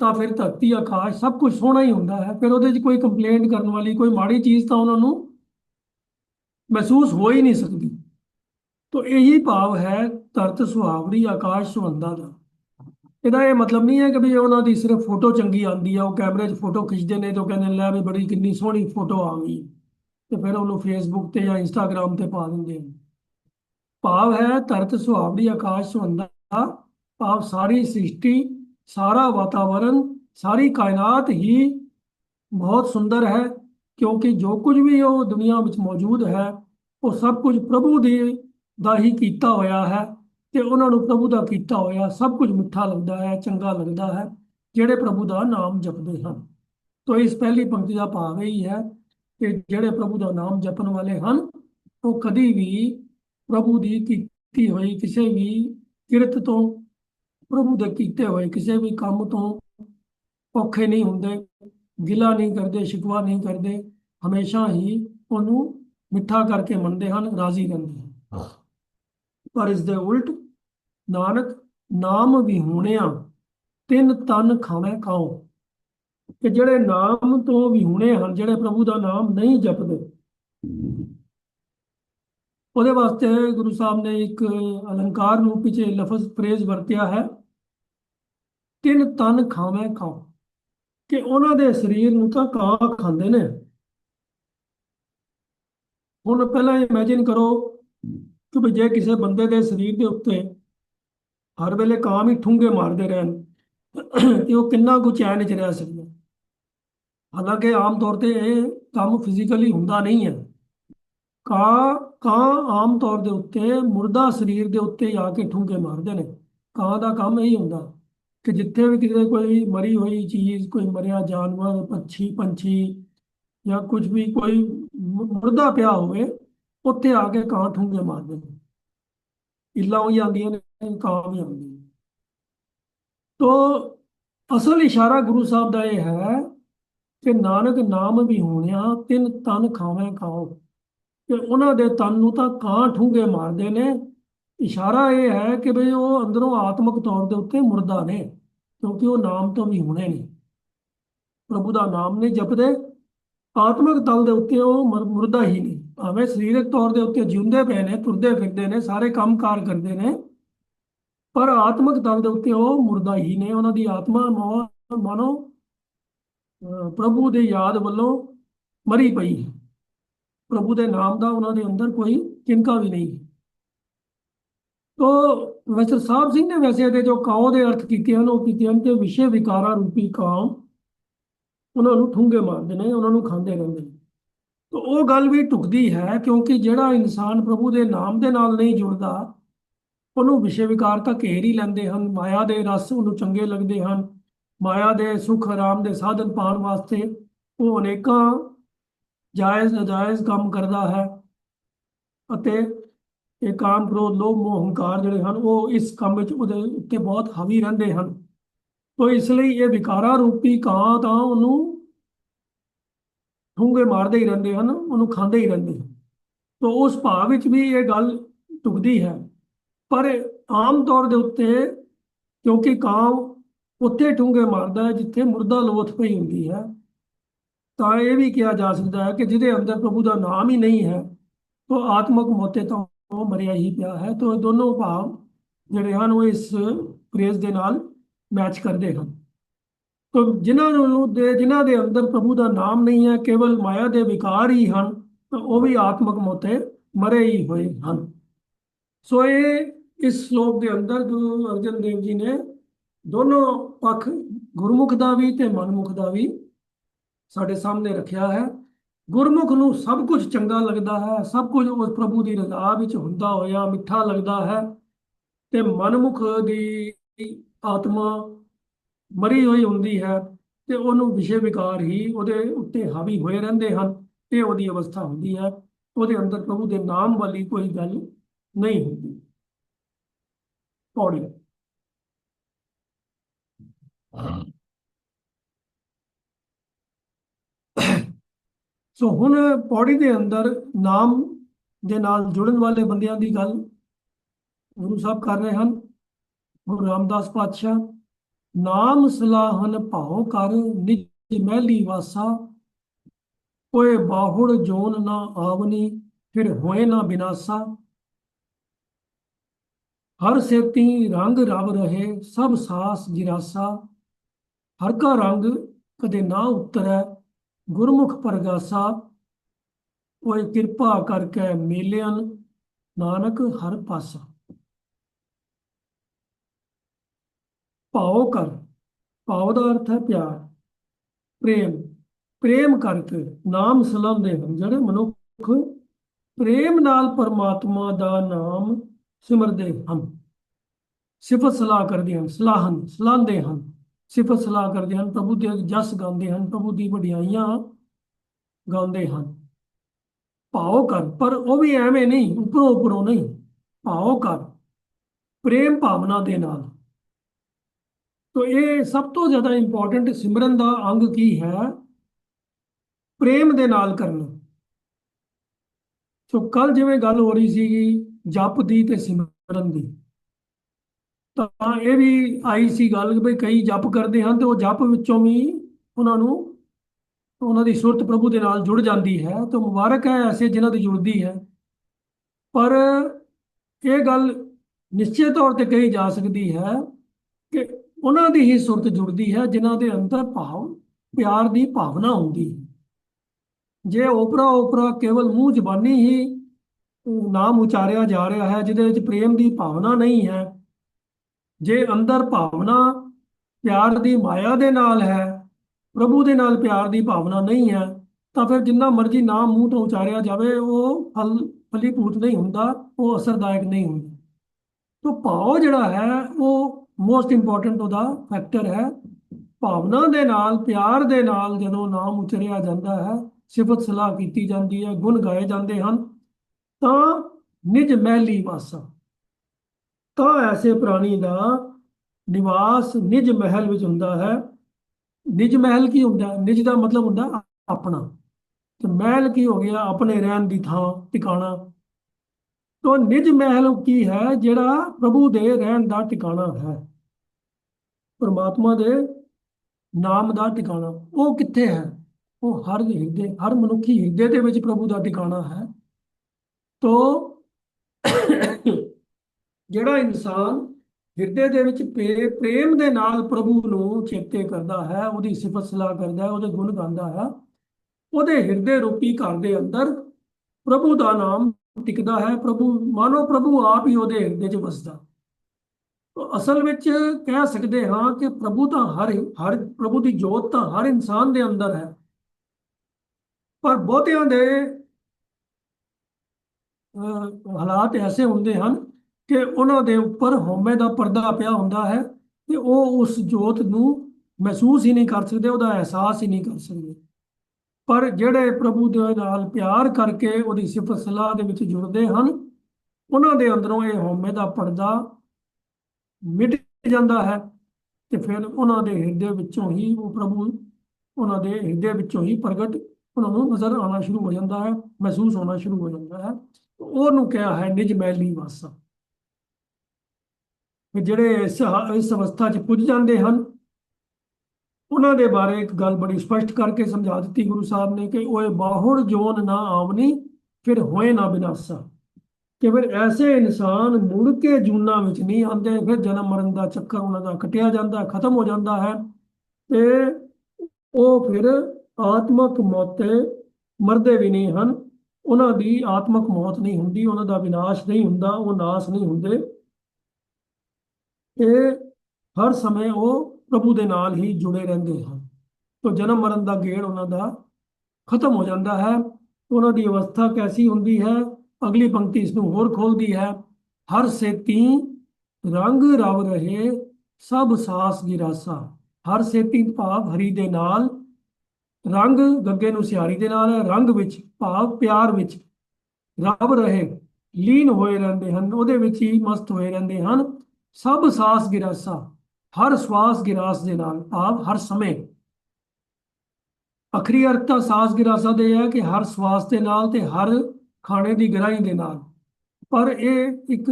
ਤਾਂ ਫਿਰ ਧਰਤੀ, ਆਕਾਸ਼ ਸਭ ਕੁਝ ਸੋਹਣਾ ਹੀ ਹੁੰਦਾ ਹੈ। ਫਿਰ ਉਹਦੇ 'ਚ ਕੋਈ ਕੰਪਲੇਂਟ ਕਰਨ ਵਾਲੀ, ਕੋਈ ਮਾੜੀ ਚੀਜ਼ ਤਾਂ ਉਹਨਾਂ ਨੂੰ ਮਹਿਸੂਸ ਹੋ ਹੀ ਨਹੀਂ ਸਕਦੀ। ਤੋ ਇਹੀ ਭਾਵ ਹੈ ਧਰਤ ਸੁਹਾਵੜੀ ਆਕਾਸ਼ ਸੁਹੰਦਾ ਦਾ। ਇਹਦਾ ਇਹ ਮਤਲਬ ਨਹੀਂ ਹੈ ਕਿ ਵੀ ਉਹਨਾਂ ਦੀ ਸਿਰਫ ਫੋਟੋ ਚੰਗੀ ਆਉਂਦੀ ਆ, ਉਹ ਕੈਮਰੇ 'ਚ ਫੋਟੋ ਖਿੱਚਦੇ ਨੇ ਤਾਂ ਕਹਿੰਦੇ ਲੈ ਵੀ ਬੜੀ ਕਿੰਨੀ ਸੋਹਣੀ ਫੋਟੋ ਆ ਗਈ। ਤੇ ਫਿਰ ਉਹਨੂੰ ਫੇਸਬੁੱਕ ਤੇ ਜਾਂ ਇੰਸਟਾਗ੍ਰam ਤੇ ਪਾ ਦਿੰਦੇ ਨੇ ਭਾਵ ਹੈ ਧਰਤ ਸੁਹਾਵੜੀ ਆਕਾਸ਼ ਸੁਹੰਦਾ ਭਾਵ ਸਾਰੀ ਸ੍ਰਿਸ਼ਟੀ, ਸਾਰਾ ਵਾਤਾਵਰਣ ਸਾਰੀ ਕਾਇਨਾਤ ਹੀ ਬਹੁਤ ਸੁੰਦਰ ਹੈ, ਕਿਉਂਕਿ ਜੋ ਕੁਝ ਵੀ ਉਹ ਦੁਨੀਆ ਵਿੱਚ ਮੌਜੂਦ ਹੈ, ਉਹ ਸਭ ਕੁਝ ਪ੍ਰਭੂ ਦੇ ਦਾ ਹੀ ਕੀਤਾ ਹੋਇਆ ਹੈ। ਤੇ ਉਹਨਾਂ ਨੂੰ ਪ੍ਰਭੂ ਦਾ ਕੀਤਾ ਹੋਇਆ ਸਭ ਕੁਝ ਮਿੱਠਾ ਲੱਗਦਾ ਹੈ ਚੰਗਾ ਲੱਗਦਾ ਹੈ ਜਿਹੜੇ ਪ੍ਰਭੂ ਦਾ ਨਾਮ ਜਪਦੇ ਹਨ। ਤੋ ਇਸ ਪਹਿਲੀ ਪੰਕਤੀ ਦਾ ਭਾਵ ਇਹ ਹੈ ਕਿ ਜਿਹੜੇ ਪ੍ਰਭੂ ਦਾ ਨਾਮ ਜਪਣ ਵਾਲੇ ਹਨ ਉਹ ਕਦੀ ਵੀ ਪ੍ਰਭੂ ਦੀ ਕੀਤੀ ਹੋਈ ਕਿਸੇ ਵੀ ਕਿਰਤ ਤੋਂ ਪ੍ਰਭੂ ਦੇ ਕੀਤੇ ਹੋਏ ਕਿਸੇ ਵੀ ਕੰਮ ਤੋਂ ਔਖੇ ਨਹੀਂ ਹੁੰਦੇ ਗਿਲਾ ਨਹੀਂ ਕਰਦੇ ਸ਼ਿਕਵਾ ਨਹੀਂ ਕਰਦੇ ਹਮੇਸ਼ਾ ਹੀ ਉਹਨੂੰ ਮਿੱਠਾ ਕਰਕੇ ਮੰਨਦੇ ਹਨ ਰਾਜ਼ੀ ਰਹਿੰਦੇ ਹਨ। ਪਰ ਇਸ ਦੇ ਉਲਟ ਨਾਨਕ, ਨਾਮ ਵਿਹੂਣਿਆ ਤਿੰਨ ਤਨ ਖਾਵੇਂ ਖਾਓ। ਕਿ ਜਿਹੜੇ ਨਾਮ ਤੋਂ ਵਿਹੂਣੇ ਹਨ, ਜਿਹੜੇ ਪ੍ਰਭੂ ਦਾ ਨਾਮ ਨਹੀਂ ਜਪਦੇ, ਉਹਦੇ ਵਾਸਤੇ ਗੁਰੂ ਸਾਹਿਬ ਨੇ ਇੱਕ ਅਲੰਕਾਰ ਰੂਪ ਵਿੱਚ ਲਫ਼ਜ਼ ਫਰੇਜ਼ ਵਰਤਿਆ ਹੈ, ਤਿੰਨ ਤਨ ਖਾਵੇਂ ਖਾਓ। ਕਿ ਉਹਨਾਂ ਦੇ ਸਰੀਰ ਨੂੰ ਤਾਂ ਕਾਂ ਖਾਂਦੇ ਨੇ। ਹੁਣ ਪਹਿਲਾਂ ਇਮੇਜਿਨ ਕਰੋ ਕਿ ਜੇ ਕਿਸੇ ਬੰਦੇ ਦੇ ਸਰੀਰ ਦੇ ਉੱਤੇ ਹਰ ਵੇਲੇ ਕਾਂ ਹੀ ਠੁੰਗੇ ਮਾਰਦੇ ਰਹਿਣ। ਤੇ ਉਹ ਕਿੰਨਾ ਕੁ ਚੈਨ ਚ ਰਹਿ ਸਕਦਾ। ਹਾਲਾਂਕਿ ਆਮ ਤੌਰ ਤੇ ਇਹ ਕੰਮ ਫਿਜ਼ੀਕਲੀ ਹੁੰਦਾ ਨਹੀਂ ਹੈ। ਕਾਂ ਕਾਂ ਆਮ ਤੌਰ ਦੇ ਉੱਤੇ ਮੁਰਦਾ ਸਰੀਰ ਦੇ ਉੱਤੇ ਆ ਕੇ ਠੁੰਗੇ ਮਾਰਦੇ ਨੇ। ਕਾਂ ਦਾ ਕੰਮ ਇਹੀ ਹੁੰਦਾ ਕਿ ਜਿੱਥੇ ਵੀ ਕਿਤੇ ਕੋਈ ਮਰੀ ਹੋਈ ਚੀਜ਼, ਕੋਈ ਮਰਿਆ ਜਾਨਵਰ, ਪੰਛੀ ਪੰਛੀ ਜਾਂ ਕੁਝ ਵੀ ਕੋਈ ਮੁਰਦਾ ਪਿਆ ਹੋਵੇ, ਉੱਥੇ ਆ ਕੇ ਕਾਂ ਠੁੰਗੇ ਮਾਰਦੇ ਨੇ। ਇੱਲਾਂ ਵੀ ਆਉਂਦੀਆਂ ਨੇ। ਕਾਂ ਵੀ ਤੋ ਅਸਲ ਇਸ਼ਾਰਾ ਗੁਰੂ ਸਾਹਿਬ ਦਾ ਇਹ ਹੈ ਕਿ ਨਾਨਕ ਨਾਮ ਵੀ ਹੋਣਿਆ, ਤਿੰਨ ਤਨ ਖਾਵੇਂ ਖਾਓ। ਕਿ ਉਹਨਾਂ ਦੇ ਤਨ ਨੂੰ ਤਾਂ ਕਾਂ ਠੁੰਗੇ ਮਾਰਦੇ ਨੇ। ਇਸ਼ਾਰਾ ਇਹ ਹੈ ਕਿ ਬਈ ਉਹ ਅੰਦਰੋਂ ਆਤਮਿਕ ਤੌਰ ਦੇ ਉੱਤੇ ਮੁਰਦਾ ਨੇ, ਕਿਉਂਕਿ ਉਹ ਨਾਮ ਤੋਂ ਵੀ ਹੁਣੇ ਨਹੀਂ ਪ੍ਰਭੂ ਦਾ ਨਾਮ ਨਹੀਂ ਜਪਦੇ, ਆਤਮਿਕ ਤਲ ਦੇ ਉੱਤੇ ਉਹ ਮਰ- ਮੁਰਦਾ ਹੀ ਨਹੀਂ। ਭਾਵੇਂ ਸਰੀਰਕ ਤੌਰ ਦੇ ਉੱਤੇ ਜਿਉਂਦੇ ਪਏ ਨੇ, ਤੁਰਦੇ ਫਿਰਦੇ ਨੇ, ਸਾਰੇ ਕੰਮਕਾਰ ਕਰਦੇ ਨੇ ਪਰ ਆਤਮਿਕ ਤਲ ਦੇ ਉੱਤੇ ਉਹ ਮੁਰਦਾ ਹੀ ਨੇ, ਉਹਨਾਂ ਦੀ ਆਤਮਾ ਮੋ- ਮਾਨੋ, ਅਹ ਪ੍ਰਭੂ ਦੇ ਯਾਦ ਵੱਲੋਂ ਮਰੀ ਪਈ। ਹੈ ਪ੍ਰਭੂ ਦੇ ਨਾਮ ਦਾ ਉਹਨਾਂ ਦੇ ਅੰਦਰ ਕੋਈ ਕਿਨਕਾ ਵੀ ਨਹੀਂ। ਤੋ ਪ੍ਰੋਫੈਸਰ ਸਾਹਿਬ ਸਿੰਘ ਨੇ ਵੈਸੇ ਇਹਦੇ ਜੋ ਕਾਉ ਦੇ ਅਰਥ ਕੀਤੇ ਹਨ, ਉਹ ਕੀਤੇ ਹਨ ਕਿ ਵਿਸ਼ੇ ਵਿਕਾਰਾਂ ਰੂਪੀ ਕਾਮ ਉਹਨਾਂ ਨੂੰ ਠੁੰਗੇ ਮਾਰਦੇ ਨੇ, ਉਹਨਾਂ ਨੂੰ ਖਾਂਦੇ ਰਹਿੰਦੇ ਨੇ। ਤੋ ਉਹ ਗੱਲ ਵੀ ਟੁਕਦੀ ਹੈ ਕਿਉਂਕਿ ਜਿਹੜਾ ਇਨਸਾਨ ਪ੍ਰਭੂ ਦੇ ਨਾਮ ਦੇ ਨਾਲ ਨਹੀਂ ਜੁੜਦਾ ਉਹਨੂੰ ਵਿਸ਼ੇ ਵਿਕਾਰ ਤਾਂ ਘੇਰ ਹੀ ਲੈਂਦੇ ਹਨ, ਮਾਇਆ ਦੇ ਰਸ ਉਹਨੂੰ ਚੰਗੇ ਲੱਗਦੇ ਹਨ, ਮਾਇਆ ਦੇ ਸੁਖ ਆਰਾਮ ਦੇ ਸਾਧਨ ਪਾਉਣ ਵਾਸਤੇ ਉਹ ਅਨੇਕਾਂ ਜਾਇਜ਼ ਨਾਜਾਇਜ਼ ਕੰਮ ਕਰਦਾ ਹੈ ਅਤੇ ਇਹ ਕਾਮ ਕ੍ਰੋਧ ਲੋਭ, ਮੋਹ, ਹੰਕਾਰ ਜਿਹੜੇ ਹਨ, ਉਹ ਇਸ ਕੰਮ ਵਿੱਚ ਉਹਦੇ ਉੱਤੇ ਬਹੁਤ ਹਾਵੀ ਰਹਿੰਦੇ ਹਨ। ਤੋ ਇਸ ਲਈ ਇਹ ਵਿਕਾਰਾ ਰੂਪੀ ਕਾਂ ਤਾਂ ਉਹਨੂੰ ਠੁੰਗੇ ਮਾਰਦੇ ਹੀ ਰਹਿੰਦੇ ਹਨ, ਉਹਨੂੰ ਖਾਂਦੇ ਹੀ ਰਹਿੰਦੇ ਹਨ। ਤੋ ਉਸ ਭਾਵ ਵਿੱਚ ਵੀ ਇਹ ਗੱਲ ਟੁਕਦੀ ਹੈ। ਪਰ ਆਮ ਤੌਰ ਦੇ ਉੱਤੇ ਕਿਉਂਕਿ ਕਾਮ ਉੱਥੇ ਠੁੰਗੇ ਮਾਰਦਾ ਹੈ ਜਿੱਥੇ ਮੁਰਦਾ ਲੋਥ ਪਈ ਹੁੰਦੀ ਹੈ, ਤਾਂ ਇਹ ਵੀ ਕਿਹਾ ਜਾ ਸਕਦਾ ਹੈ ਕਿ ਜਿਹਦੇ ਅੰਦਰ ਪ੍ਰਭੂ ਦਾ ਨਾਮ ਹੀ ਨਹੀਂ ਹੈ, ਉਹ ਆਤਮਕ ਮੋਤੇ ਤੋਂ ਉਹ ਮਰਿਆ ਹੀ ਪਿਆ ਹੈ, ਤਾਂ ਇਹ ਦੋਨੋਂ ਭਾਵ ਜਿਹੜੇ ਹਨ ਉਹ ਇਸ ਫਰੇਜ਼ ਦੇ ਨਾਲ ਮੈਚ ਕਰਦੇ ਹਨ। ਤਾਂ ਜਿਨ੍ਹਾਂ ਨੂੰ ਦੇ, ਜਿਨ੍ਹਾਂ ਦੇ ਅੰਦਰ ਪ੍ਰਭੂ ਦਾ ਨਾਮ ਨਹੀਂ ਹੈ, ਕੇਵਲ ਮਾਇਆ ਦੇ ਵਿਕਾਰ ਹੀ ਹਨ, ਤਾਂ ਉਹ ਵੀ ਆਤਮਕ ਮੋਤੇ ਮਰੇ ਹੀ ਹੋਏ ਹਨ। ਸੋ ਇਹ ਇਸ ਸ਼ਲੋਕ ਦੇ ਅੰਦਰ ਗੁਰੂ ਅਰਜਨ ਦੇਵ ਜੀ ਨੇ ਦੋਨੋਂ ਪੱਖ ਗੁਰਮੁਖ ਦਾ ਵੀ ਤੇ ਮਨਮੁਖ ਦਾ ਵੀ ਸਾਡੇ ਸਾਹਮਣੇ ਰੱਖਿਆ ਹੈ। ਗੁਰਮੁਖ ਨੂੰ ਸਭ ਕੁਝ ਚੰਗਾ ਲੱਗਦਾ ਹੈ, ਸਭ ਕੁਝ ਉਸ ਪ੍ਰਭੂ ਦੀ ਰਜ਼ਾ ਵਿੱਚ ਹੁੰਦਾ ਹੋਇਆ ਮਿੱਠਾ ਲੱਗਦਾ ਹੈ ਤੇ ਮਨਮੁਖ ਦੀ ਆਤਮਾ ਮਰੀ ਹੋਈ ਹੁੰਦੀ ਹੈ ਤੇ ਉਹਨੂੰ ਵਿਸ਼ੇ ਵਿਕਾਰ ਹੀ ਉਹਦੇ ਉੱਤੇ ਹਾਵੀ ਹੋਏ ਰਹਿੰਦੇ ਹਨ ਇਹ ਉਹਦੀ ਅਵਸਥਾ ਹੁੰਦੀ ਹੈ। ਉਹਦੇ ਅੰਦਰ ਪ੍ਰਭੂ ਦੇ ਨਾਮ ਵਾਲੀ ਕੋਈ ਗੱਲ ਨਹੀਂ ਪੌੜੀ ਸੋ ਹੁਣ ਪੌੜੀ ਦੇ ਅੰਦਰ ਨਾਮ ਦੇ ਨਾਲ ਜੁੜਨ ਵਾਲੇ ਬੰਦਿਆਂ ਦੀ ਗੱਲ ਗੁਰੂ ਸਾਹਿਬ ਕਰ ਰਹੇ ਹਨ। ਗੁਰੂ ਰਾਮਦਾਸ ਪਾਤਸ਼ਾਹ, ਨਾਮ ਸਲਾਹਨ ਭਾਉ ਕਰ, ਨਿਜ ਮਹਿਲੀ ਵਾਸਾ, ਕੋਏ ਬਾਹੁੜ ਜੋਨ ਨਾ ਆਵਨੀ, ਫਿਰ ਹੋਏ ਨਾ ਬਿਨਾਸਾ ਹਰ ਸੇਤੀ ਰੰਗ ਰਵ ਰਹੇ, ਸਭ ਸਾਸ ਜਿਰਾਸਾ ਹਰ ਕਾ ਰੰਗ ਕਦੇ ਨਾ ਉਤਰੈ, ਗੁਰਮੁਖ ਪਰਗਾਸਾ। ਕੋਈ ਕਿਰਪਾ ਕਰਕੇ ਮੇਲਿਆਂ ਨਾਨਕ ਹਰ ਪਾਸਾ। ਭਾਉ ਕਰ, ਭਾਉ ਦਾ ਅਰਥ ਹੈ ਪਿਆਰ। ਪ੍ਰੇਮ ਪ੍ਰੇਮ ਕਰਕੇ ਨਾਮ ਸਲਾਉਂਦੇ ਹਨ ਜਿਹੜੇ ਮਨੁੱਖ। ਪ੍ਰੇਮ ਨਾਲ ਪਰਮਾਤਮਾ ਦਾ ਨਾਮ ਸਿਮਰਦੇ ਹਨ। ਸਿਫਤ ਸਲਾਹ ਕਰਦੇ ਹਨ ਸਲਾਹਨ ਸਲਾਹਦੇ ਹਨ। ਸਿਫਤ ਸਲਾਹ ਕਰਦੇ ਹਨ, ਪ੍ਰਭੂ ਦੇ ਜਸ ਗਾਉਂਦੇ ਹਨ, ਪ੍ਰਭੂ ਦੀ ਵਡਿਆਈਆਂ ਗਾਉਂਦੇ ਹਨ। ਭਾਵ ਕਰ, ਪਰ ਉਹ ਵੀ ਐਵੇਂ ਨਹੀਂ, ਉੱਪਰੋਂ ਉਪਰੋਂ ਨਹੀਂ। ਭਾਵ ਕਰ, ਪ੍ਰੇਮ ਭਾਵਨਾ ਦੇ ਨਾਲ। ਤੋ ਇਹ ਸਭ ਤੋਂ ਜ਼ਿਆਦਾ ਇੰਪੋਰਟੈਂਟ ਸਿਮਰਨ ਦਾ ਅੰਗ ਕੀ ਹੈ? ਪ੍ਰੇਮ ਦੇ ਨਾਲ ਕਰਨਾ। ਸੋ ਕੱਲ ਜਿਵੇਂ ਗੱਲ ਹੋ ਰਹੀ ਸੀਗੀ ਜਪ ਦੀ ਤੇ ਸਿਮਰਨ ਦੀ। ਤਾਂ ਇਹ ਵੀ ਆਈ ਸੀ ਗੱਲ ਕਿ ਕਈ ਜਪ ਕਰਦੇ ਹਨ ਤੇ ਉਹ ਜਪ ਵਿੱਚੋਂ ਵੀ ਉਹਨਾਂ ਨੂੰ, ਉਹਨਾਂ ਦੀ ਸੁਰਤ ਪ੍ਰਭੂ ਦੇ ਨਾਲ ਜੁੜ ਜਾਂਦੀ ਹੈ। ਤਾਂ ਮੁਬਾਰਕ ਹੈ ਐਸੇ ਜਿਨ੍ਹਾਂ ਦੀ ਜੁੜਦੀ ਹੈ। ਪਰ ਇਹ ਗੱਲ ਨਿਸ਼ਚੇ ਤੌਰ ਤੇ ਕਹੀ ਜਾ ਸਕਦੀ ਹੈ ਕਿ ਉਹਨਾਂ ਦੀ ਹੀ ਸੁਰਤ ਜੁੜਦੀ ਹੈ ਜਿਨ੍ਹਾਂ ਦੇ ਅੰਦਰ ਭਾਵ, ਪਿਆਰ ਦੀ ਭਾਵਨਾ ਹੁੰਦੀ ਹੈ। ਜੇ ਓਪਰਾ ਓਪਰਾ ਕੇਵਲ ਮੂੰਹ ਜ਼ਬਾਨੀ ਹੀ ਨਾਮ ਉਚਾਰਿਆ ਜਾ ਰਿਹਾ ਹੈ, ਜਿਹਦੇ ਵਿੱਚ ਪ੍ਰੇਮ ਦੀ ਭਾਵਨਾ ਨਹੀਂ ਹੈ। ਜੇ ਅੰਦਰ ਭਾਵਨਾ ਪਿਆਰ ਦੀ ਮਾਇਆ ਦੇ ਨਾਲ ਹੈ, ਪ੍ਰਭੂ ਦੇ ਨਾਲ ਪਿਆਰ ਦੀ ਭਾਵਨਾ ਨਹੀਂ ਹੈ, ਤਾਂ ਫਿਰ ਜਿੰਨਾ ਮਰਜ਼ੀ ਨਾਮ ਮੂੰਹ ਤੋਂ ਉਚਾਰਿਆ ਜਾਵੇ, ਉਹ ਫਲ, ਫਲੀਭੂਤ ਨਹੀਂ ਹੁੰਦਾ, ਉਹ ਅਸਰਦਾਇਕ ਨਹੀਂ ਹੁੰਦਾ। ਤੋ ਭਾਵ ਜਿਹੜਾ ਹੈ, ਉਹ ਮੋਸਟ ਇੰਪੋਰਟੈਂਟ ਉਹਦਾ ਫੈਕਟਰ ਹੈ। ਭਾਵਨਾ ਦੇ ਨਾਲ, ਪਿਆਰ ਦੇ ਨਾਲ ਜਦੋਂ ਨਾਮ ਉਚਰਿਆ ਜਾਂਦਾ ਹੈ, ਸਿਫਤ ਸਲਾਹ ਕੀਤੀ ਜਾਂਦੀ ਹੈ, ਗੁਣ ਗਾਏ ਜਾਂਦੇ ਹਨ ਤਾਂ ਨਿਜ ਮਹਿਲੀ ਵਾਸਾ। ਤਾਂ ਐਸੇ ਪ੍ਰਾਣੀ ਦਾ ਨਿਵਾਸ ਨਿਜ ਮਹਿਲ ਵਿੱਚ ਹੁੰਦਾ ਹੈ। ਨਿਜ ਮਹਿਲ ਕੀ ਹੁੰਦਾ? ਨਿਜ ਦਾ ਮਤਲਬ ਹੁੰਦਾ ਆਪਣਾ। ਤੇ ਮਹਿਲ ਕੀ ਹੋ ਗਿਆ? ਆਪਣੇ ਰਹਿਣ ਦੀ ਥਾਂ, ਟਿਕਾਣਾ। ਤੋਂ ਨਿਜ ਮਹਿਲ ਕੀ ਹੈ? ਜਿਹੜਾ ਪ੍ਰਭੂ ਦੇ ਰਹਿਣ ਦਾ ਟਿਕਾਣਾ ਹੈ। ਪਰਮਾਤਮਾ ਦੇ ਨਾਮ ਦਾ ਟਿਕਾਣਾ। ਉਹ ਕਿੱਥੇ ਹੈ? ਉਹ ਹਰ ਹਿਰਦੇ, ਹਰ ਮਨੁੱਖੀ ਹਿਰਦੇ ਦੇ ਵਿੱਚ ਪ੍ਰਭੂ ਦਾ ਟਿਕਾਣਾ ਹੈ। ਤੋ ਜਿਹੜਾ ਇਨਸਾਨ ਹਿਰਦੇ ਦੇ ਵਿੱਚ ਪ੍ਰੇਮ ਦੇ ਨਾਲ ਪ੍ਰਭੂ ਨੂੰ ਚੇਤੇ ਕਰਦਾ ਹੈ, ਉਹਦੀ ਸਿਫਤ ਸਲਾਹ ਕਰਦਾ ਹੈ, ਉਹਦੇ ਗੁਣ ਗਾਉਂਦਾ ਹੈ, ਉਹਦੇ ਹਿਰਦੇ ਰੂਪੀ ਘਰ ਦੇ ਅੰਦਰ ਪ੍ਰਭੂ ਦਾ ਨਾਮ ਟਿਕਦਾ ਹੈ, ਪ੍ਰਭੂ, ਮਾਨੋ ਪ੍ਰਭੂ ਆਪ ਹੀ ਉਹਦੇ ਹਿਰਦੇ 'ਚ ਵਸਦਾ। ਤੋ ਅਸਲ ਵਿੱਚ ਕਹਿ ਸਕਦੇ ਹਾਂ ਕਿ ਪ੍ਰਭੂ ਤਾਂ ਹਰ ਹਰ, ਪ੍ਰਭੂ ਦੀ ਜੋਤ ਤਾਂ ਹਰ ਇਨਸਾਨ ਦੇ ਅੰਦਰ ਹੈ। ਪਰ ਬਹੁਤਿਆਂ ਦੇ ਹਾਲਾਤ ਐਸੇ ਹੁੰਦੇ ਹਨ ਕਿ ਉਹਨਾਂ ਦੇ ਉੱਪਰ ਹਉਮੈ ਦਾ ਪਰਦਾ ਪਿਆ ਹੁੰਦਾ ਹੈ ਤੇ ਉਹ ਉਸ ਜੋਤ ਨੂੰ ਮਹਿਸੂਸ ਹੀ ਨਹੀਂ ਕਰ ਸਕਦੇ, ਉਹਦਾ ਅਹਿਸਾਸ ਹੀ ਨਹੀਂ ਕਰ ਸਕਦੇ। ਪਰ ਜਿਹੜੇ ਪ੍ਰਭੂ ਦੇ ਨਾਲ ਪਿਆਰ ਕਰਕੇ ਉਹਦੀ ਸਿਫਤ ਸਲਾਹ ਦੇ ਵਿੱਚ ਜੁੜਦੇ ਹਨ, ਉਹਨਾਂ ਦੇ ਅੰਦਰੋਂ ਇਹ ਹਉਮੈ ਦਾ ਪਰਦਾ ਮਿਟ ਜਾਂਦਾ ਹੈ ਤੇ ਫਿਰ ਉਹਨਾਂ ਦੇ ਹਿਰਦੇ ਵਿੱਚੋਂ ਹੀ ਉਹ ਪ੍ਰਭੂ, ਉਹਨਾਂ ਦੇ ਹਿਰਦੇ ਵਿੱਚੋਂ ਹੀ ਪ੍ਰਗਟ ਉਹਨਾਂ ਨੂੰ ਨਜ਼ਰ ਆਉਣਾ ਸ਼ੁਰੂ ਹੋ ਜਾਂਦਾ ਹੈ, ਮਹਿਸੂਸ ਹੋਣਾ ਸ਼ੁਰੂ ਹੋ ਜਾਂਦਾ ਹੈ। ਉਹਨੂੰ ਕਿਹਾ ਹੈ, ਨਿਜ ਮੈਲੀ ਵਾਸਾ। ਜਿਹੜੇ ਇਸ ਇਸ ਅਵਸਥਾ 'ਚ ਪੁੱਜ ਜਾਂਦੇ ਹਨ, ਉਹਨਾਂ ਦੇ ਬਾਰੇ ਇੱਕ ਗੱਲ ਬੜੀ ਸਪਸ਼ਟ ਕਰਕੇ ਸਮਝਾ ਦਿੱਤੀ ਗੁਰੂ ਸਾਹਿਬ ਨੇ ਕਿ ਓਏ ਬਾਹੁੜ ਜੋਨ ਨਾ ਆਵਨੀ, ਫਿਰ ਹੋਏ ਨਾ ਬਿਨਾਸਾ। ਕਿ ਫਿਰ ਐਸੇ ਇਨਸਾਨ ਮੁੜ ਕੇ ਜੂਨਾ ਵਿੱਚ ਨਹੀਂ ਆਉਂਦੇ, ਫਿਰ ਜਨਮ ਮਰਨ ਦਾ ਚੱਕਰ ਉਹਨਾਂ ਦਾ ਕਟਿਆ ਜਾਂਦਾ, ਖਤਮ ਹੋ ਜਾਂਦਾ ਹੈ। ਤੇ ਉਹ ਫਿਰ ਆਤਮਕ ਮੌਤੇ ਮਰਦੇ ਵੀ ਨਹੀਂ ਹਨ। ਉਹਨਾਂ ਦੀ ਆਤਮਕ ਮੌਤ ਨਹੀਂ ਹੁੰਦੀ, ਉਹਨਾਂ ਦਾ ਵਿਨਾਸ਼ ਨਹੀਂ ਹੁੰਦਾ, ਉਹ ਨਾਸ ਨਹੀਂ ਹੁੰਦੇ। ਤੇ ਹਰ ਸਮੇਂ ਉਹ ਪ੍ਰਭੂ ਦੇ ਨਾਲ ਹੀ ਜੁੜੇ ਰਹਿੰਦੇ ਹਨ। ਤੋਂ ਜਨਮ ਮਰਨ ਦਾ ਗੇੜ ਉਹਨਾਂ ਦਾ ਖਤਮ ਹੋ ਜਾਂਦਾ ਹੈ। ਉਹਨਾਂ ਦੀ ਅਵਸਥਾ ਕੈਸੀ ਹੁੰਦੀ ਹੈ? ਅਗਲੀ ਪੰਕਤੀ ਇਸ ਨੂੰ ਹੋਰ ਖੋਲਦੀ ਹੈ। ਹਰ ਸੇਤੀ ਰੰਗ ਰਵ ਰਹੇ, ਸਭ ਸਾਸ ਗਿਰਾਸਾ। ਹਰ ਸੇਤੀ ਭਾਵ ਹਰੀ ਦੇ ਨਾਲ ਰੰਗ ਗੱਗੇ ਨੂੰ ਸਿਆਰੀ ਦੇ ਨਾਲ ਹੈ ਰੰਗ ਵਿੱਚ ਭਾਵ ਪਿਆਰ ਵਿੱਚ ਰੱਬ ਰਹੇ, ਲੀਨ ਹੋਏ ਰਹਿੰਦੇ ਹਨ, ਉਹਦੇ ਵਿੱਚ ਹੀ ਮਸਤ ਹੋਏ ਰਹਿੰਦੇ ਹਨ। ਸਭ ਸਾਸ ਗਿਰਾਸਾ, ਹਰ ਸਵਾਸ ਗਿਰਾਸ ਦੇ ਨਾਲ, ਭਾਵ ਹਰ ਸਮੇਂ। ਅਖਰੀ ਅਰਥ ਤਾਂ ਸਾਸ ਗਿਰਾਸਾ ਦੇ ਹੈ ਕਿ ਹਰ ਸਵਾਸ ਦੇ ਨਾਲ ਤੇ ਹਰ ਖਾਣੇ ਦੀ ਗਰਾਈ ਦੇ ਨਾਲ। ਪਰ ਇਹ ਇੱਕ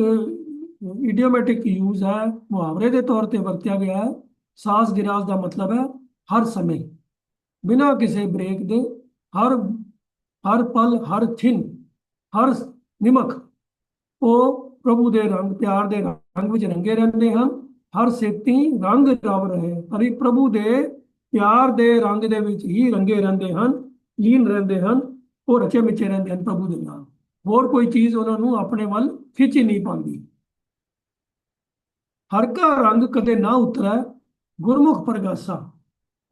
ਇਡੀਓਮੈਟਿਕ ਯੂਜ਼ ਹੈ, ਮੁਹਾਵਰੇ ਦੇ ਤੌਰ ਤੇ ਵਰਤਿਆ ਗਿਆ ਹੈ। ਸਾਸ ਗਿਰਾਸ ਦਾ ਮਤਲਬ ਹੈ ਹਰ ਸਮੇਂ। ਬਿਨਾਂ ਕਿਸੇ ਬ੍ਰੇਕ ਦੇ ਹਰ ਹਰ ਪਲ, ਹਰ ਥਿਨ, ਹਰ ਨਿਮਕ, ਉਹ ਪ੍ਰਭੂ ਦੇ ਰੰਗ, ਪਿਆਰ ਦੇ ਰੰਗ ਵਿੱਚ ਰੰਗੇ ਰਹਿੰਦੇ ਹਨ। ਹਰ ਸੇਤੀ ਰੰਗ ਰਵ ਰਹੇ, ਹਰੀ ਪ੍ਰਭੂ ਦੇ ਪਿਆਰ ਦੇ ਰੰਗ ਦੇ ਵਿੱਚ ਹੀ ਰੰਗੇ ਰਹਿੰਦੇ ਹਨ, ਲੀਨ ਰਹਿੰਦੇ ਹਨ, ਉਹ ਰਚੇ ਮਿਚੇ ਰਹਿੰਦੇ ਹਨ ਪ੍ਰਭੂ ਦੇ ਨਾਲ। ਹੋਰ ਕੋਈ ਚੀਜ਼ ਉਹਨਾਂ ਨੂੰ ਆਪਣੇ ਵੱਲ ਖਿੱਚ ਨਹੀਂ ਪਾਉਂਦੀ। ਹਰ ਕਾ ਰੰਗ ਕਦੇ ਨਾ ਉਤਰੈ, ਗੁਰਮੁਖ ਪ੍ਰਗਾਸਾ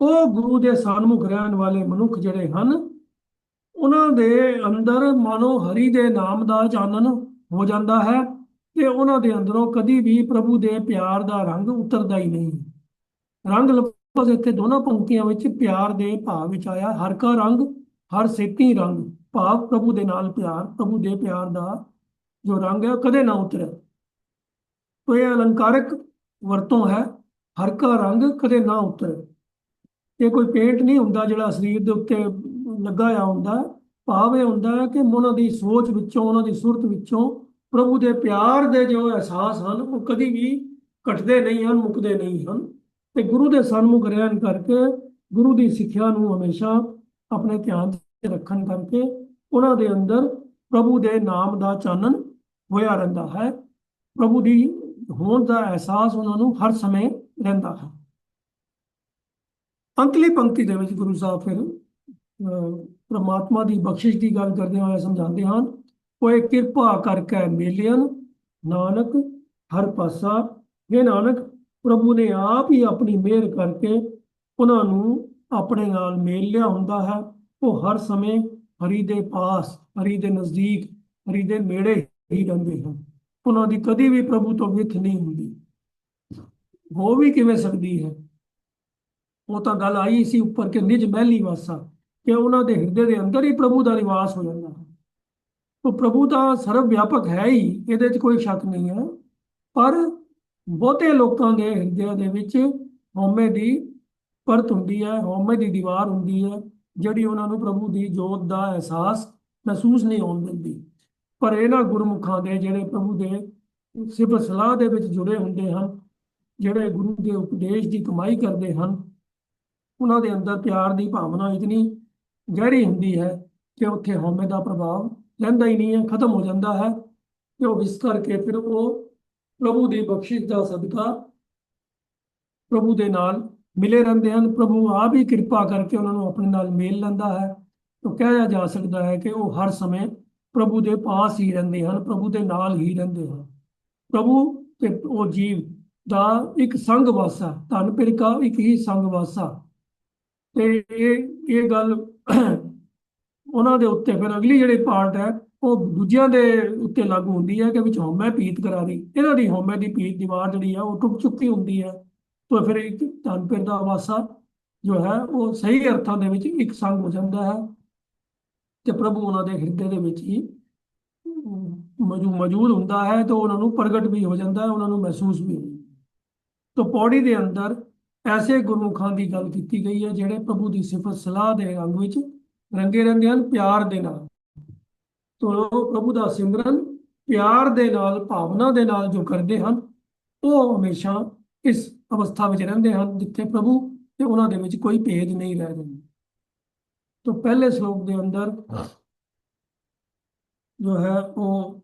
ਉਹ ਗੁਰੂ ਦੇ ਸਨਮੁਖ ਰਹਿਣ ਵਾਲੇ ਮਨੁੱਖ ਜਿਹੜੇ ਹਨ, ਉਹਨਾਂ ਦੇ ਅੰਦਰ ਮਾਨੋ ਹਰੀ ਦੇ ਨਾਮ ਦਾ ਚਾਨਣ ਹੋ ਜਾਂਦਾ ਹੈ ਤੇ ਉਹਨਾਂ ਦੇ ਅੰਦਰੋਂ ਕਦੀ ਵੀ ਪ੍ਰਭੂ ਦੇ ਪਿਆਰ ਦਾ ਰੰਗ ਉਤਰਦਾ ਹੀ ਨਹੀਂ। ਰੰਗ ਲਫ਼ਜ਼ ਇੱਥੇ ਦੋਨਾਂ ਪੰਕਤੀਆਂ ਵਿੱਚ ਪਿਆਰ ਦੇ ਭਾਵ ਵਿੱਚ ਆਇਆ। ਹਰ ਕਾ ਰੰਗ, ਹਰ ਸੇਤੀ ਰੰਗ, ਭਾਵ ਪ੍ਰਭੂ ਦੇ ਨਾਲ ਪਿਆਰ, ਪ੍ਰਭੂ ਦੇ ਪਿਆਰ ਦਾ ਜੋ ਰੰਗ ਹੈ ਉਹ ਕਦੇ ਨਾ ਉਤਰੇ। ਤੋ ਇਹ ਅਲੰਕਾਰਕ ਵਰਤੋਂ ਹੈ। ਹਰ ਕਾ ਰੰਗ ਕਦੇ ਨਾ ਉਤਰੇ। ਇਹ ਕੋਈ ਪੇਂਟ ਨਹੀਂ ਹੁੰਦਾ ਜਿਹੜਾ ਸਰੀਰ ਦੇ ਉੱਤੇ ਲੱਗਾ ਆ ਹੁੰਦਾ, ਭਾਵ ਇਹ ਹੁੰਦਾ ਹੈ ਕਿ ਉਹਨਾਂ ਦੀ ਸੋਚ ਵਿੱਚੋਂ, ਉਹਨਾਂ ਦੀ ਸੁਰਤ ਵਿੱਚੋਂ ਪ੍ਰਭੂ ਦੇ ਪਿਆਰ ਦੇ ਜੋ ਅਹਿਸਾਸ ਹਨ, ਉਹ ਕਦੀ ਵੀ ਘਟਦੇ ਨਹੀਂ ਹਨ, ਮੁੱਕਦੇ ਨਹੀਂ ਹਨ। ਤੇ ਗੁਰੂ ਦੇ ਸਨਮੁਖ ਰਹਿਣ ਕਰਕੇ, ਗੁਰੂ ਦੀ ਸਿੱਖਿਆ ਨੂੰ ਹਮੇਸ਼ਾ ਆਪਣੇ ਧਿਆਨ 'ਚ ਰੱਖਣ ਕਰਕੇ ਉਹਨਾਂ ਦੇ ਅੰਦਰ ਪ੍ਰਭੂ ਦੇ ਨਾਮ ਦਾ ਚਾਨਣ ਹੋਇਆ ਰਹਿੰਦਾ ਹੈ। ਪ੍ਰਭੂ ਦੀ ਹੋਣ ਦਾ ਅਹਿਸਾਸ ਉਹਨਾਂ ਨੂੰ ਹਰ ਸਮੇਂ ਰਹਿੰਦਾ ਹੈ। ਅੰਤਲੀ ਪੰਕਤੀ ਦੇ ਵਿੱਚ ਗੁਰੂ ਸਾਹਿਬ ਫਿਰ ਅਹ, ਪ੍ਰਮਾਤਮਾ ਦੀ ਬਖਸ਼ਿਸ਼ ਦੀ ਗੱਲ ਕਰਦੇ ਹੋਏ ਸਮਝਾਉਂਦੇ ਹਨ ਕੋਈ ਕਿਰਪਾ ਕਰਕੇ ਮੇਲਿਅਨ ਨਾਨਕ ਹਰ ਪਾਸਾ ਇਹ ਨਾਨਕ ਪ੍ਰਭੂ ਨੇ ਆਪ ਹੀ ਆਪਣੀ ਮਿਹਰ ਕਰਕੇ ਉਹਨਾਂ ਨੂੰ ਆਪਣੇ ਨਾਲ ਮੇਲ ਲਿਆ ਹੁੰਦਾ ਹੈ। ਉਹ ਹਰ ਸਮੇਂ ਹਰੀ ਦੇ ਪਾਸ ਹਰੀ ਦੇ ਨਜ਼ਦੀਕ ਹਰੀ ਦੇ ਨੇੜੇ ਹੀ ਰਹਿੰਦੇ ਹਨ। ਉਹਨਾਂ ਦੀ ਕਦੀ ਵੀ ਪ੍ਰਭੂ ਤੋਂ ਵਿਥ ਨਹੀਂ ਹੁੰਦੀ। ਹੋ ਵੀ ਕਿਵੇਂ ਸਕਦੀ ਹੈ? ਉਹ ਤਾਂ ਗੱਲ ਆਈ ਸੀ ਉੱਪਰ ਕਿ ਨਿਜ ਮਹਿਲੀ ਵਾਸਾ, ਕਿ ਉਹਨਾਂ ਦੇ ਹਿਰਦੇ ਦੇ ਅੰਦਰ ਹੀ ਪ੍ਰਭੂ ਦਾ ਨਿਵਾਸ ਹੋ ਜਾਂਦਾ। ਹੈ ਉਹ ਪ੍ਰਭੂ ਤਾਂ ਸਰਵ ਵਿਆਪਕ ਹੈ ਹੀ, ਇਹਦੇ 'ਚ ਕੋਈ ਸ਼ੱਕ ਨਹੀਂ ਹੈ। ਪਰ ਬਹੁਤੇ ਲੋਕਾਂ ਦੇ ਹਿਰਦਿਆਂ ਦੇ ਵਿੱਚ ਹਉਮੈ ਦੀ ਪਰਤ ਹੁੰਦੀ ਹੈ, ਹਉਮੈ ਦੀ ਦੀਵਾਰ ਹੁੰਦੀ ਹੈ, ਜਿਹੜੀ ਉਹਨਾਂ ਨੂੰ ਪ੍ਰਭੂ ਦੀ ਜੋਤ ਦਾ ਅਹਿਸਾਸ ਮਹਿਸੂਸ ਨਹੀਂ ਹੋਣ ਦਿੰਦੀ। ਪਰ ਇਹਨਾਂ ਗੁਰਮੁਖਾਂ ਦੇ ਜਿਹੜੇ ਪ੍ਰਭੂ ਦੇ ਸਿਫਤ ਸਲਾਹ ਦੇ ਵਿੱਚ ਜੁੜੇ ਹੁੰਦੇ ਹਨ, ਜਿਹੜੇ ਗੁਰੂ ਦੇ ਉਪਦੇਸ਼ ਦੀ ਕਮਾਈ ਕਰਦੇ ਹਨ ਉਹਨਾਂ ਦੇ ਅੰਦਰ ਪਿਆਰ ਦੀ ਭਾਵਨਾ ਇਤਨੀ ਗਹਿਰੀ ਹੁੰਦੀ ਹੈ ਕਿ ਉੱਥੇ ਹਉਮੈ ਦਾ ਪ੍ਰਭਾਵ ਰਹਿੰਦਾ ਹੀ ਨਹੀਂ ਹੈ, ਖਤਮ ਹੋ ਜਾਂਦਾ ਹੈ ਤੇ ਉਹ ਇਸ ਕਰਕੇ ਫਿਰ ਉਹ ਪ੍ਰਭੂ ਦੀ ਬਖਸ਼ਿਸ਼ ਦਾ ਸਦਕਾ ਪ੍ਰਭੂ ਦੇ ਨਾਲ ਮਿਲੇ ਰਹਿੰਦੇ ਹਨ। ਪ੍ਰਭੂ ਆਪ ਹੀ ਕਿਰਪਾ ਕਰਕੇ ਉਹਨਾਂ ਨੂੰ ਆਪਣੇ ਨਾਲ ਮੇਲ ਲੈਂਦਾ ਹੈ। ਤਾਂ ਕਿਹਾ ਜਾ ਸਕਦਾ ਹੈ ਕਿ ਉਹ ਹਰ ਸਮੇਂ ਪ੍ਰਭੂ ਦੇ ਪਾਸ ਹੀ ਰਹਿੰਦੇ ਹਨ, ਪ੍ਰਭੂ ਦੇ ਨਾਲ ਹੀ ਰਹਿੰਦੇ ਹਨ। ਪ੍ਰਭੂ ਤੇ ਉਹ ਜੀਵ ਦਾ ਇੱਕ ਸੰਗ ਵਾਸਾ, ਧੰਨ ਪਿਰ ਇੱਕ ਹੀ ਸੰਗ ਵਾਸਾ ਤੇ ਇਹ ਇਹ ਗੱਲ ਉਹਨਾਂ ਦੇ ਉੱਤੇ ਫਿਰ ਅਗਲੀ ਜਿਹੜੀ ਪਾਰਟ ਹੈ, ਉਹ ਦੂਜਿਆਂ ਦੇ ਉੱਤੇ ਲਾਗੂ ਹੁੰਦੀ ਹੈ ਕਿ ਵਿੱਚ ਹਉਮੈ ਪੀਤ ਕਰਾ ਦੀ। ਇਹਨਾਂ ਦੀ ਹਉਮੈ ਦੀ ਪੀਤ ਦੀਵਾਰ ਜਿਹੜੀ ਆ, ਉਹ ਟੁੱਟ ਚੁੱਕੀ ਹੁੰਦੀ ਹੈ। ਤਾਂ ਫਿਰ ਇੱਕ ਧੰਨ ਦਾ ਵਾਸਾ ਜੋ ਹੈ, ਉਹ ਸਹੀ ਅਰਥਾਂ ਦੇ ਵਿੱਚ ਇੱਕ ਸੰਗ ਹੋ ਜਾਂਦਾ ਹੈ। ਤੇ ਪ੍ਰਭੂ ਉਹਨਾਂ ਦੇ ਹਿਰਦੇ ਦੇ ਵਿੱਚ ਹੀ ਮੌਜੂ- ਮੌਜੂਦ ਹੁੰਦਾ ਹੈ ਤੇ ਉਹਨਾਂ ਨੂੰ ਪ੍ਰਗਟ ਵੀ ਹੋ ਜਾਂਦਾ ਹੈ, ਉਹਨਾਂ ਨੂੰ ਮਹਿਸੂਸ ਵੀ ਹੁੰਦਾ ਤਾਂ ਪੌੜੀ ਦੇ ਅੰਦਰ ਐਸੇ ਗੁਰਮੁਖਾਂ ਦੀ ਗੱਲ ਕੀਤੀ ਗਈ ਹੈ ਜਿਹੜੇ ਪ੍ਰਭੂ ਦੀ ਸਿਫਤ ਸਲਾਹ ਦੇ ਰੰਗ ਵਿੱਚ ਰੰਗੇ ਰਹਿੰਦੇ ਹਨ, ਪਿਆਰ ਦੇ ਨਾਲ। ਤੋਂ ਪ੍ਰਭੂ ਦਾ ਸਿਮਰਨ ਪਿਆਰ ਦੇ ਨਾਲ, ਭਾਵਨਾ ਦੇ ਨਾਲ ਜੋ ਕਰਦੇ ਹਨ, ਉਹ ਹਮੇਸ਼ਾ ਇਸ ਅਵਸਥਾ ਵਿੱਚ ਰਹਿੰਦੇ ਹਨ ਜਿੱਥੇ ਪ੍ਰਭੂ ਤੇ ਉਹਨਾਂ ਦੇ ਵਿੱਚ ਕੋਈ ਭੇਦ ਨਹੀਂ ਰਹਿ ਜਾਂਦਾ। ਤੋਂ ਪਹਿਲੇ ਸ਼ਲੋਕ ਦੇ ਅੰਦਰ ਜੋ ਹੈ ਉਹ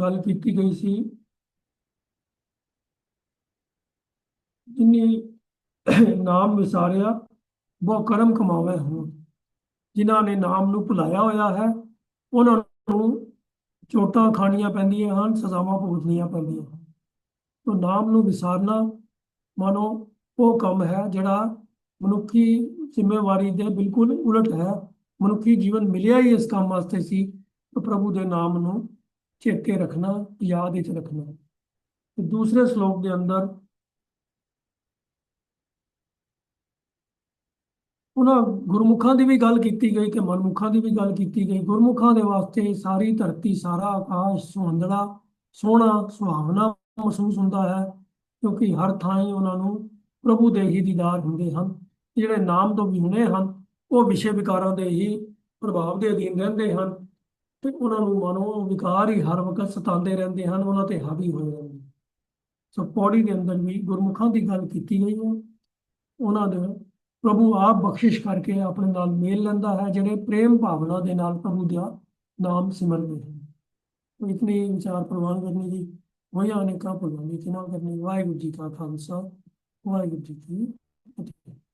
ਗੱਲ ਕੀਤੀ ਗਈ ਸੀ ਜਿਨੇ ਨਾਮ ਵਿਸਾਰਿਆ, ਬਹੁ ਕਰਮ ਕਮਾਵੇ ਹੋਣ। ਜਿਨ੍ਹਾਂ ਨੇ ਨਾਮ ਨੂੰ ਭੁਲਾਇਆ ਹੋਇਆ ਹੈ, ਉਹਨਾਂ ਨੂੰ ਚੋਟਾਂ ਖਾਣੀਆਂ ਪੈਂਦੀਆਂ ਹਨ, ਸਜ਼ਾਵਾਂ ਭੁਗਤਣੀਆਂ ਪੈਂਦੀਆਂ ਹਨ। ਤੋ ਨਾਮ ਨੂੰ ਵਿਸਾਰਨਾ, ਮਾਨੋ, ਉਹ ਕੰਮ ਹੈ ਜਿਹੜਾ ਮਨੁੱਖੀ ਜ਼ਿੰਮੇਵਾਰੀ ਦੇ ਬਿਲਕੁਲ ਉਲਟ ਹੈ। ਮਨੁੱਖੀ ਜੀਵਨ ਮਿਲਿਆ ਹੀ ਇਸ ਕੰਮ ਵਾਸਤੇ ਸੀ ਕਿ ਪ੍ਰਭੂ ਦੇ ਨਾਮ ਨੂੰ ਚੇਤੇ ਰੱਖਣਾ, ਯਾਦ ਵਿੱਚ ਰੱਖਣਾ। ਦੂਸਰੇ ਸ਼ਲੋਕ ਦੇ ਅੰਦਰ ਉਹਨਾਂ ਗੁਰਮੁਖਾਂ ਦੀ ਵੀ ਗੱਲ ਕੀਤੀ ਗਈ ਤੇ ਮਨਮੁਖਾਂ ਦੀ ਵੀ ਗੱਲ ਕੀਤੀ ਗਈ। ਗੁਰਮੁਖਾਂ ਦੇ ਵਾਸਤੇ ਸਾਰੀ ਧਰਤੀ, ਸਾਰਾ ਆਕਾਸ਼ ਸੁਹੰਦੜਾ, ਸੋਹਣਾ ਸੁਹਾਵਣਾ ਮਹਿਸੂਸ ਹੁੰਦਾ ਹੈ, ਕਿਉਂਕਿ ਹਰ ਥਾਂ ਹੀ ਉਹਨਾਂ ਨੂੰ ਪ੍ਰਭੂ ਦੇ ਹੀ ਦੀਦਾਰ ਹੁੰਦੇ ਹਨ। ਜਿਹੜੇ ਨਾਮ ਤੋਂ ਵਿਹੁਣੇ ਹਨ, ਉਹ ਵਿਸ਼ੇ ਵਿਕਾਰਾਂ ਦੇ ਹੀ ਪ੍ਰਭਾਵ ਦੇ ਅਧੀਨ ਰਹਿੰਦੇ ਹਨ ਤੇ ਉਹਨਾਂ ਨੂੰ ਮਨੋ ਵਿਕਾਰ ਹੀ ਹਰ ਵਕਤ ਸਤਾਉਂਦੇ ਰਹਿੰਦੇ ਹਨ, ਉਹਨਾਂ ਤੇ ਹਾਵੀ ਹੋਏ ਰਹਿੰਦੇ ਹਨ। ਸੋ ਪੌੜੀ ਦੇ ਅੰਦਰ ਵੀ ਗੁਰਮੁਖਾਂ ਦੀ ਗੱਲ ਕੀਤੀ ਗਈ ਹੈ। ਉਹਨਾਂ ਦੇ ਪ੍ਰਭੂ ਆਪ ਬਖਸ਼ਿਸ਼ ਕਰਕੇ ਆਪਣੇ ਨਾਲ ਮੇਲ ਲੈਂਦਾ ਹੈ, ਜਿਹੜੇ ਪ੍ਰੇਮ ਭਾਵਨਾ ਦੇ ਨਾਲ ਪ੍ਰਭੂ ਦਾ ਨਾਮ ਸਿਮਰਦੇ ਹਨ। ਤੋ ਇਤਨੇ ਵਿਚਾਰ ਪ੍ਰਵਾਨ ਕਰਨੀ ਜੀ। ਹੋਇਆ ਅਨੇਕਾਂ ਭੁੱਲਾਂ ਦੀ ਕਰਨੀ। ਵਾਹਿਗੁਰੂ ਜੀ ਕਾ ਖਾਲਸਾ। ਵਾਹਿਗੁਰੂ ਜੀ ਕੀ ਫਤਿਹ।